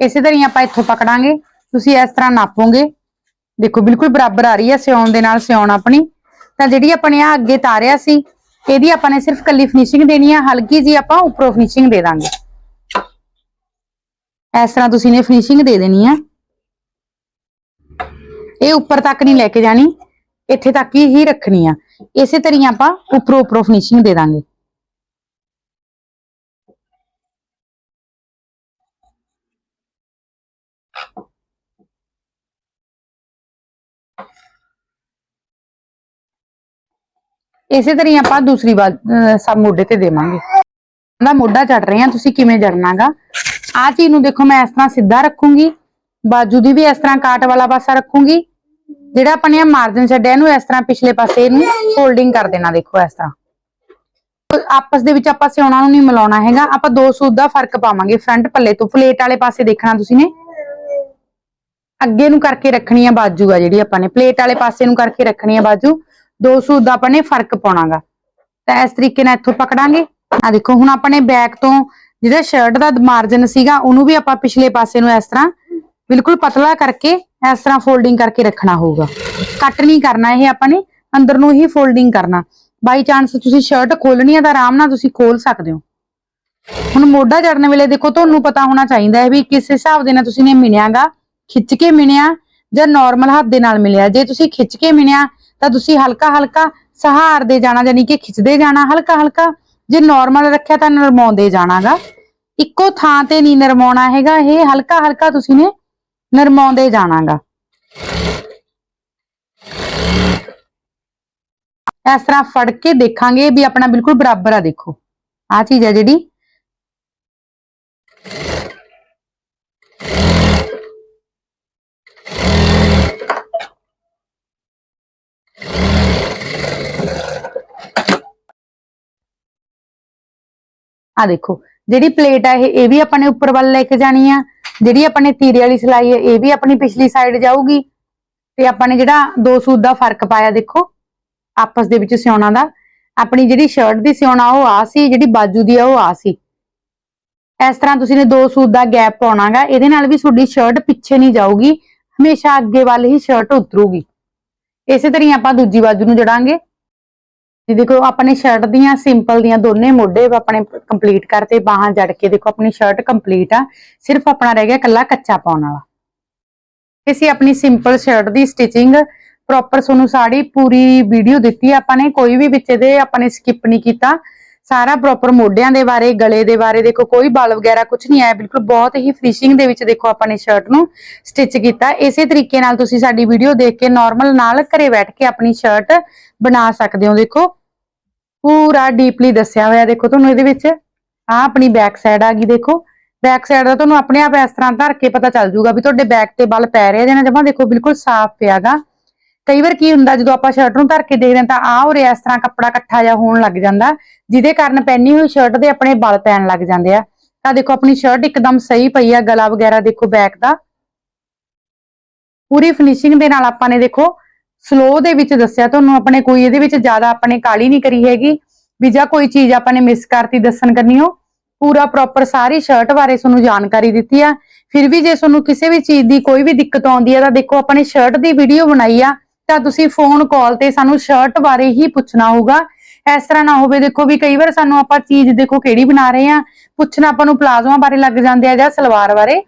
ਇਸੇ ਤਰ੍ਹਾਂ ਹੀ ਆਪਾਂ ਇੱਥੋਂ ਪਕੜਾਂਗੇ, ਤੁਸੀਂ ਇਸ ਤਰ੍ਹਾਂ ਨਾਪੋਗੇ। ਦੇਖੋ, ਬਿਲਕੁਲ ਬਰਾਬਰ ਆ ਰਹੀ ਹੈ ਸਿਉਣ ਦੇ ਨਾਲ ਸਿਉਣ ਆਪਣੀ। ਤਾਂ ਜਿਹੜੀ ਆਪਾਂ ਨੇ ਆ ਅੱਗੇ ਤਾਰਿਆ ਸੀ, ਇਹਦੀ ਆਪਾਂ ਨੇ ਸਿਰਫ ਕੱਲੀ ਫਿਨਿਸ਼ਿੰਗ ਦੇਣੀ ਆ, ਹਲਕੀ ਜੀ ਆਪਾਂ ਉੱਪਰੋਂ ਫਿਨਿਸ਼ਿੰਗ ਦੇ ਦਾਂਗੇ। ਇਸ ਤਰ੍ਹਾਂ ਤੁਸੀਂ ਨੇ ਫਿਨਿਸ਼ਿੰਗ ਦੇ ਦੇਣੀ ਆ। ਇਹ ਉੱਪਰ ਤੱਕ ਨਹੀਂ ਲੈ ਕੇ ਜਾਣੀ, ਇੱਥੇ ਤੱਕ ਹੀ ਰੱਖਣੀ ਆ। ਇਸੇ ਤਰ੍ਹਾਂ ਆਪਾਂ ਉੱਪਰੋਂ ਉੱਪਰੋਂ ਫਿਨਿਸ਼ਿੰਗ ਦੇ ਦਾਂਗੇ। ਇਸੇ ਤਰ੍ਹਾਂ ਹੀ ਆਪਾਂ ਦੂਸਰੀ ਬਾਤ ਸਭ ਮੋਢੇ ਤੇ ਦੇਵਾਂਗੇ। ਦਾ ਮੋਢਾ ਚੜ ਰਹੇ ਆ ਤੁਸੀਂ ਕਿਵੇਂ ਜੜਨਾਗਾ ਆ ਚੀਜ਼ ਨੂੰ ਦੇਖੋ, ਮੈਂ ਇਸ ਤਰ੍ਹਾਂ ਸਿੱਧਾ ਰੱਖੂੰਗੀ। ਬਾਜੂ ਦੀ ਵੀ ਇਸ ਤਰ੍ਹਾਂ ਕਾਟ ਵਾਲਾ ਪਾਸਾ ਰੱਖੂੰਗੀ। ਜਿਹੜਾ ਆਪਣੇ ਮਾਰਜਨ ਛੱਡਿਆ, ਇਹਨੂੰ ਇਸ ਤਰ੍ਹਾਂ ਪਿਛਲੇ ਪਾਸੇ ਇਹਨੂੰ ਫੋਲਡਿੰਗ ਕਰ ਦੇਣਾ, ਦੇਖੋ ਇਸ ਤਰ੍ਹਾਂ। ਆਪਸ ਦੇ ਵਿੱਚ ਆਪਾਂ ਸਿਉਣਾ ਨੂੰ ਨਹੀਂ ਮਿਲਾਉਣਾ ਹੈਗਾ। ਆਪਾਂ ਦੋ ਸੂਤ ਦਾ ਫ਼ਰਕ ਪਾਵਾਂਗੇ ਫਰੰਟ ਪੱਲੇ ਤੋਂ। ਪਲੇਟ ਵਾਲੇ ਪਾਸੇ ਦੇਖਣਾ ਤੁਸੀਂ ਨੇ। ਅੱਗੇ ਨੂੰ ਕਰਕੇ ਰੱਖਣੀ ਆ ਬਾਜੂ ਆ ਜਿਹੜੀ ਆਪਾਂ ਨੇ। ਪਲੇਟ ਵਾਲੇ ਪਾਸੇ ਨੂੰ ਕਰਕੇ ਰੱਖਣੀ ਆ ਬਾਜੂ। ਦੋ ਸੂਤ ਦਾ ਆਪਾਂ ਨੇ ਫ਼ਰਕ ਪਾਉਣਾਗਾ। ਤਾਂ ਇਸ ਤਰੀਕੇ ਨਾਲ ਇੱਥੋਂ ਪਕੜਾਂਗੇ। ਆ ਦੇਖੋ, ਹੁਣ ਆਪਣੇ ਬੈਕ ਤੋਂ ਜਿਹੜਾ ਸ਼ਰਟ ਦਾ ਮਾਰਜਨ ਸੀਗਾ, ਉਹਨੂੰ ਵੀ ਆਪਾਂ ਪਿਛਲੇ ਪਾਸੇ ਨੂੰ ਇਸ ਤਰ੍ਹਾਂ ਬਿਲਕੁਲ ਪਤਲਾ ਕਰਕੇ ਇਸ ਤਰ੍ਹਾਂ ਫੋਲਡਿੰਗ ਕਰਕੇ ਰੱਖਣਾ ਹੋਊਗਾ। ਕੱਟ ਨਹੀਂ ਕਰਨਾ ਇਹ ਆਪਾਂ ਨੇ, ਅੰਦਰ ਨੂੰ ਹੀ ਫੋਲਡਿੰਗ ਕਰਨਾ। ਬਾਈ ਚਾਂਸ ਤੁਸੀਂ ਸ਼ਰਟ ਖੋਲਣੀ ਹੈ ਤਾਂ ਆਰਾਮ ਨਾਲ ਤੁਸੀਂ ਖੋਲ ਸਕਦੇ ਹੋ। ਹੁਣ ਮੋਢਾ ਚੜਨ ਵੇਲੇ ਦੇਖੋ, ਤੁਹਾਨੂੰ ਪਤਾ ਹੋਣਾ ਚਾਹੀਦਾ ਹੈ ਵੀ ਕਿਸ ਹਿਸਾਬ ਦੇ ਨਾਲ ਤੁਸੀਂ ਨੇ ਮਿਣਿਆਗਾ। ਖਿੱਚ ਕੇ ਮਿਣਿਆ ਜਾਂ ਨਾਰਮਲ ਹੱਥ ਦੇ ਨਾਲ ਮਿਲਿਆ। ਜੇ ਤੁਸੀਂ ਖਿੱਚ ਕੇ ਮਿਣਿਆ ਤਾਂ ਤੁਸੀਂ ਹਲਕਾ ਹਲਕਾ ਸਹਾਰਦੇ ਜਾਣਾ ਯਾਨੀ ਕਿ ਖਿੱਚਦੇ ਜਾਣਾ, ਹਲਕਾ ਹਲਕਾ। ਜੇ ਨਾਰਮਲ ਰੱਖਿਆ ਤਾਂ ਨਰਮਾਉਂਦੇ ਜਾਣਾਗਾ। ਇੱਕੋ ਥਾਂ ਤੇ ਨਹੀਂ ਨਰਮਾਉਣਾ ਹੈਗਾ, ਇਹ ਹਲਕਾ ਹਲਕਾ ਤੁਸੀਂ ਨੇ ਨਰਮਾਉਂਦੇ ਜਾਣਾਗਾ। ਇਸ ਤਰ੍ਹਾਂ ਫੜ ਕੇ ਦੇਖਾਂਗੇ ਵੀ ਆਪਣਾ ਬਿਲਕੁਲ ਬਰਾਬਰ ਆ, ਦੇਖੋ। ਆ ਚੀਜ਼ ਹੈ ਜਿਹੜੀ ਆ ਦੇਖੋ, ਜਿਹੜੀ ਪਲੇਟ ਆ ਇਹ ਇਹ ਵੀ ਆਪਾਂ ਨੇ ਉੱਪਰ ਵੱਲ ਲੈ ਕੇ ਜਾਣੀ ਆ। ਜਿਹੜੀ ਆਪਾਂ ਨੇ ਤੀਰੇ ਵਾਲੀ ਸਿਲਾਈ ਹੈ ਇਹ ਵੀ ਆਪਣੀ ਪਿਛਲੀ ਸਾਈਡ ਜਾਊਗੀ। ਤੇ ਆਪਾਂ ਨੇ ਜਿਹੜਾ ਦੋ ਸੂਤ ਦਾ ਫ਼ਰਕ ਪਾਇਆ ਦੇਖੋ, ਆਪਸ ਦੇ ਵਿੱਚ ਸਿਉਣਾ ਦਾ। ਆਪਣੀ ਜਿਹੜੀ ਸ਼ਰਟ ਦੀ ਸਿਉਣਾ, ਉਹ ਆ ਸੀ, ਜਿਹੜੀ ਬਾਜੂ ਦੀ ਆ, ਉਹ ਆ ਸੀ। ਇਸ ਤਰ੍ਹਾਂ ਤੁਸੀਂ ਨੇ ਦੋ ਸੂਤ ਦਾ ਗੈਪ ਪਾਉਣਾਗਾ, ਇਹਦੇ ਨਾਲ ਵੀ ਤੁਹਾਡੀ ਸ਼ਰਟ ਪਿੱਛੇ ਨਹੀਂ ਜਾਊਗੀ। ਹਮੇਸ਼ਾ ਅੱਗੇ ਵੱਲ ਹੀ ਸ਼ਰਟ ਉਤਰੂਗੀ। ਇਸੇ ਤਰ੍ਹਾਂ ਹੀ ਆਪਾਂ ਦੂਜੀ ਬਾਜੂ ਨੂੰ ਜੜਾਂਗੇ। ਦੇਖੋ, ਆਪਣੇ ਸ਼ਰਟ ਦੀਆਂ ਸਿੰਪਲ ਦੀਆਂ ਦੋਨੇ ਮੋਢੇ ਆਪਣੇ ਕੰਪਲੀਟ ਕਰਤੇ, ਬਾਹਾਂ ਜੜ ਕੇ ਦੇਖੋ, ਆਪਣੀ ਸ਼ਰਟ ਕੰਪਲੀਟ ਆ। ਸਿਰਫ ਆਪਣਾ ਰਹਿ ਗਿਆ ਕੱਲਾ ਕੱਚਾ ਪਾਉਣ ਵਾਲਾ। ਅਸੀਂ ਆਪਣੀ ਸਿੰਪਲ ਸ਼ਰਟ ਦੀ ਸਟਿਚਿੰਗ ਪ੍ਰੋਪਰ ਤੁਹਾਨੂੰ ਸਾੜੀ ਪੂਰੀ ਵੀਡੀਓ ਦਿੱਤੀ ਆਪਾਂ ਨੇ। ਕੋਈ ਵੀ ਵਿੱਚ ਇਹਦੇ ਆਪਾਂ ਨੇ ਸਕਿਪ ਨਹੀਂ ਕੀਤਾ। ਸਾਰਾ ਪ੍ਰੋਪਰ ਮੋਢਿਆਂ ਦੇ ਬਾਰੇ, ਗਲੇ ਦੇ ਬਾਰੇ ਦੇਖੋ, ਕੋਈ ਬਲ ਵਗੈਰਾ ਕੁਝ ਨਹੀਂ ਆਇਆ। ਬਿਲਕੁਲ ਬਹੁਤ ਹੀ ਫਿਨਿਸ਼ਿੰਗ ਦੇ ਵਿੱਚ ਦੇਖੋ ਆਪਾਂ ਨੇ ਸ਼ਰਟ ਨੂੰ ਸਟਿਚ ਕੀਤਾ। ਇਸੇ ਤਰੀਕੇ ਨਾਲ ਤੁਸੀਂ ਸਾਡੀ ਵੀਡੀਓ ਦੇਖ ਕੇ ਨਾਰਮਲ ਨਾਲ ਘਰੇ ਬੈਠ ਕੇ ਆਪਣੀ ਸ਼ਰਟ ਬਣਾ ਸਕਦੇ ਹੋ, ਦੇਖੋ। ਪੂਰਾ ਡੀਪਲੀ ਦੱਸਿਆ ਹੋਇਆ, ਦੇਖੋ ਤੁਹਾਨੂੰ ਇਹਦੇ ਵਿੱਚ। ਆ ਆਪਣੀ ਬੈਕ ਸਾਈਡ ਆ ਗਈ, ਦੇਖੋ। ਬੈਕ ਸਾਈਡ ਦਾ ਤੁਹਾਨੂੰ ਆਪਣੇ ਆਪ ਇਸ ਤਰ੍ਹਾਂ ਧਰ ਕੇ ਪਤਾ ਚੱਲ ਜਾਊਗਾ ਵੀ ਤੁਹਾਡੇ ਬੈਕ ਤੇ ਬਲ ਪੈ ਰਿਹਾ ਜਾਂ ਨਾ। ਜਮਾ ਦੇਖੋ, ਬਿਲਕੁਲ ਸਾਫ਼ ਪਿਆਗਾ। ਕਈ ਵਾਰ ਕੀ ਹੁੰਦਾ, ਜਦੋਂ ਆਪਾਂ ਸ਼ਰਟ ਨੂੰ ਧਰ ਕੇ ਦੇਖਦੇ ਹਾਂ ਤਾਂ ਆ ਉਰੇ ਇਸ ਤਰ੍ਹਾਂ ਕੱਪੜਾ ਇਕੱਠਾ ਜਿਹਾ ਹੋਣ ਲੱਗ ਜਾਂਦਾ, ਜਿਹਦੇ ਕਾਰਨ ਪਹਿਨੀ ਹੋਈ ਸ਼ਰਟ ਦੇ ਆਪਣੇ ਬਲ ਪੈਣ ਲੱਗ ਜਾਂਦੇ ਆ। ਤਾਂ ਦੇਖੋ, ਆਪਣੀ ਸ਼ਰਟ ਇੱਕਦਮ ਸਹੀ ਪਈ ਆ, ਗਲਾ ਵਗੈਰਾ ਦੇਖੋ ਬੈਕ ਦਾ। ਪੂਰੀ ਫਿਨਿਸ਼ਿੰਗ ਦੇ ਨਾਲ ਆਪਾਂ ਨੇ ਦੇਖੋ ਸਲੋ ਦੇ ਵਿੱਚ ਦੱਸਿਆ, ਤੁਹਾਨੂੰ ਆਪਣੇ ਕੋਈ ਇਹਦੇ ਵਿੱਚ ਜ਼ਿਆਦਾ ਆਪਣੇ ਕਾਲੀ ਨਹੀਂ ਕਰੀ ਹੈਗੀ, ਵੀ ਜਾਂ ਕੋਈ ਚੀਜ਼ ਆਪਾਂ ਨੇ ਮਿਸ ਕਰਤੀ ਦੱਸਣ ਕਰਨੀ ਹੋ ਪੂਰਾ ਪ੍ਰੋਪਰ ਸਾਰੀ ਸ਼ਰਟ ਬਾਰੇ ਤੁਹਾਨੂੰ ਜਾਣਕਾਰੀ ਦਿੱਤੀ ਆ। ਫਿਰ ਵੀ ਜੇ ਤੁਹਾਨੂੰ ਕਿਸੇ ਵੀ ਚੀਜ਼ ਦੀ ਕੋਈ ਵੀ ਦਿੱਕਤ ਆਉਂਦੀ ਹੈ ਤਾਂ ਦੇਖੋ ਆਪਣੇ ਸ਼ਰਟ ਦੀ ਵੀਡੀਓ ਬਣਾਈ ਆ, ਤਾਂ ਤੁਸੀਂ ਫੋਨ ਕਾਲ ਤੇ ਸਾਨੂੰ ਸ਼ਰਟ ਬਾਰੇ ਹੀ ਪੁੱਛਣਾ ਹੋਊਗਾ। ਇਸ ਤਰ੍ਹਾਂ ਨਾ ਹੋਵੇ, ਦੇਖੋ ਵੀ ਕਈ ਵਾਰ ਸਾਨੂੰ ਆਪਾਂ ਚੀਜ਼ ਦੇਖੋ ਕਿਹੜੀ ਬਣਾ ਰਹੇ ਆ, ਪੁੱਛਣਾ ਆਪਾਂ ਨੂੰ ਪਲਾਜ਼ੋਆਂ ਬਾਰੇ ਲੱਗ ਜਾਂਦੇ ਆ ਜਾਂ ਸਲਵਾਰ ਬਾਰੇ।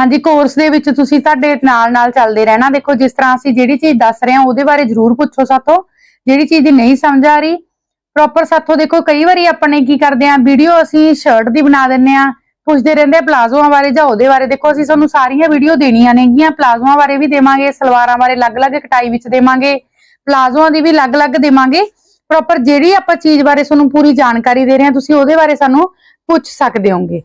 ਹਾਂਜੀ ਕੋਰਸ ਦੇ ਵਿੱਚ ਤੁਸੀਂ ਤੁਹਾਡੇ ਨਾਲ ਨਾਲ ਚੱਲਦੇ ਰਹਿਣਾ। ਦੇਖੋ, ਜਿਸ ਤਰ੍ਹਾਂ ਅਸੀਂ ਜਿਹੜੀ ਚੀਜ਼ ਦੱਸ ਰਹੇ ਹਾਂ, ਉਹਦੇ ਬਾਰੇ ਜ਼ਰੂਰ ਪੁੱਛੋ ਸਾਥੋਂ। ਜਿਹੜੀ ਚੀਜ਼ ਦੀ ਨਹੀਂ ਸਮਝ ਆ ਰਹੀ ਪ੍ਰੋਪਰ ਸਾਥੋਂ ਦੇਖੋ, ਕਈ ਵਾਰੀ ਆਪਾਂ ਨੇ ਕੀ ਕਰਦੇ ਆ ਵੀਡੀਓ ਅਸੀਂ ਸ਼ਰਟ ਦੀ ਬਣਾ ਦਿੰਨੇ ਆ ਪੁੱਛਦੇ ਰਹਿੰਦੇ ਆ ਪਲਾਜ਼ੋਆਂ ਬਾਰੇ ਜਾਂ ਉਹਦੇ ਬਾਰੇ। ਦੇਖੋ, ਅਸੀਂ ਤੁਹਾਨੂੰ ਸਾਰੀਆਂ ਵੀਡੀਓ ਦੇਣੀਆਂ ਨੇਗੀਆਂ। ਪਲਾਜ਼ੋਆਂ ਬਾਰੇ ਵੀ ਦੇਵਾਂਗੇ, ਸਲਵਾਰਾਂ ਬਾਰੇ ਅਲੱਗ-ਅਲੱਗ ਕਟਾਈ ਵਿੱਚ ਦੇਵਾਂਗੇ। ਪਲਾਜ਼ੋਆਂ ਦੀ ਵੀ ਅਲੱਗ-ਅਲੱਗ ਦੇਵਾਂਗੇ। ਪ੍ਰੋਪਰ ਜਿਹੜੀ ਆਪਾਂ ਚੀਜ਼ ਬਾਰੇ ਤੁਹਾਨੂੰ ਪੂਰੀ ਜਾਣਕਾਰੀ ਦੇ ਰਹੇ ਹਾਂ, ਤੁਸੀਂ ਉਹਦੇ ਬਾਰੇ ਸਾਨੂੰ ਪੁੱਛ ਸਕਦੇ ਹੋਗੇ।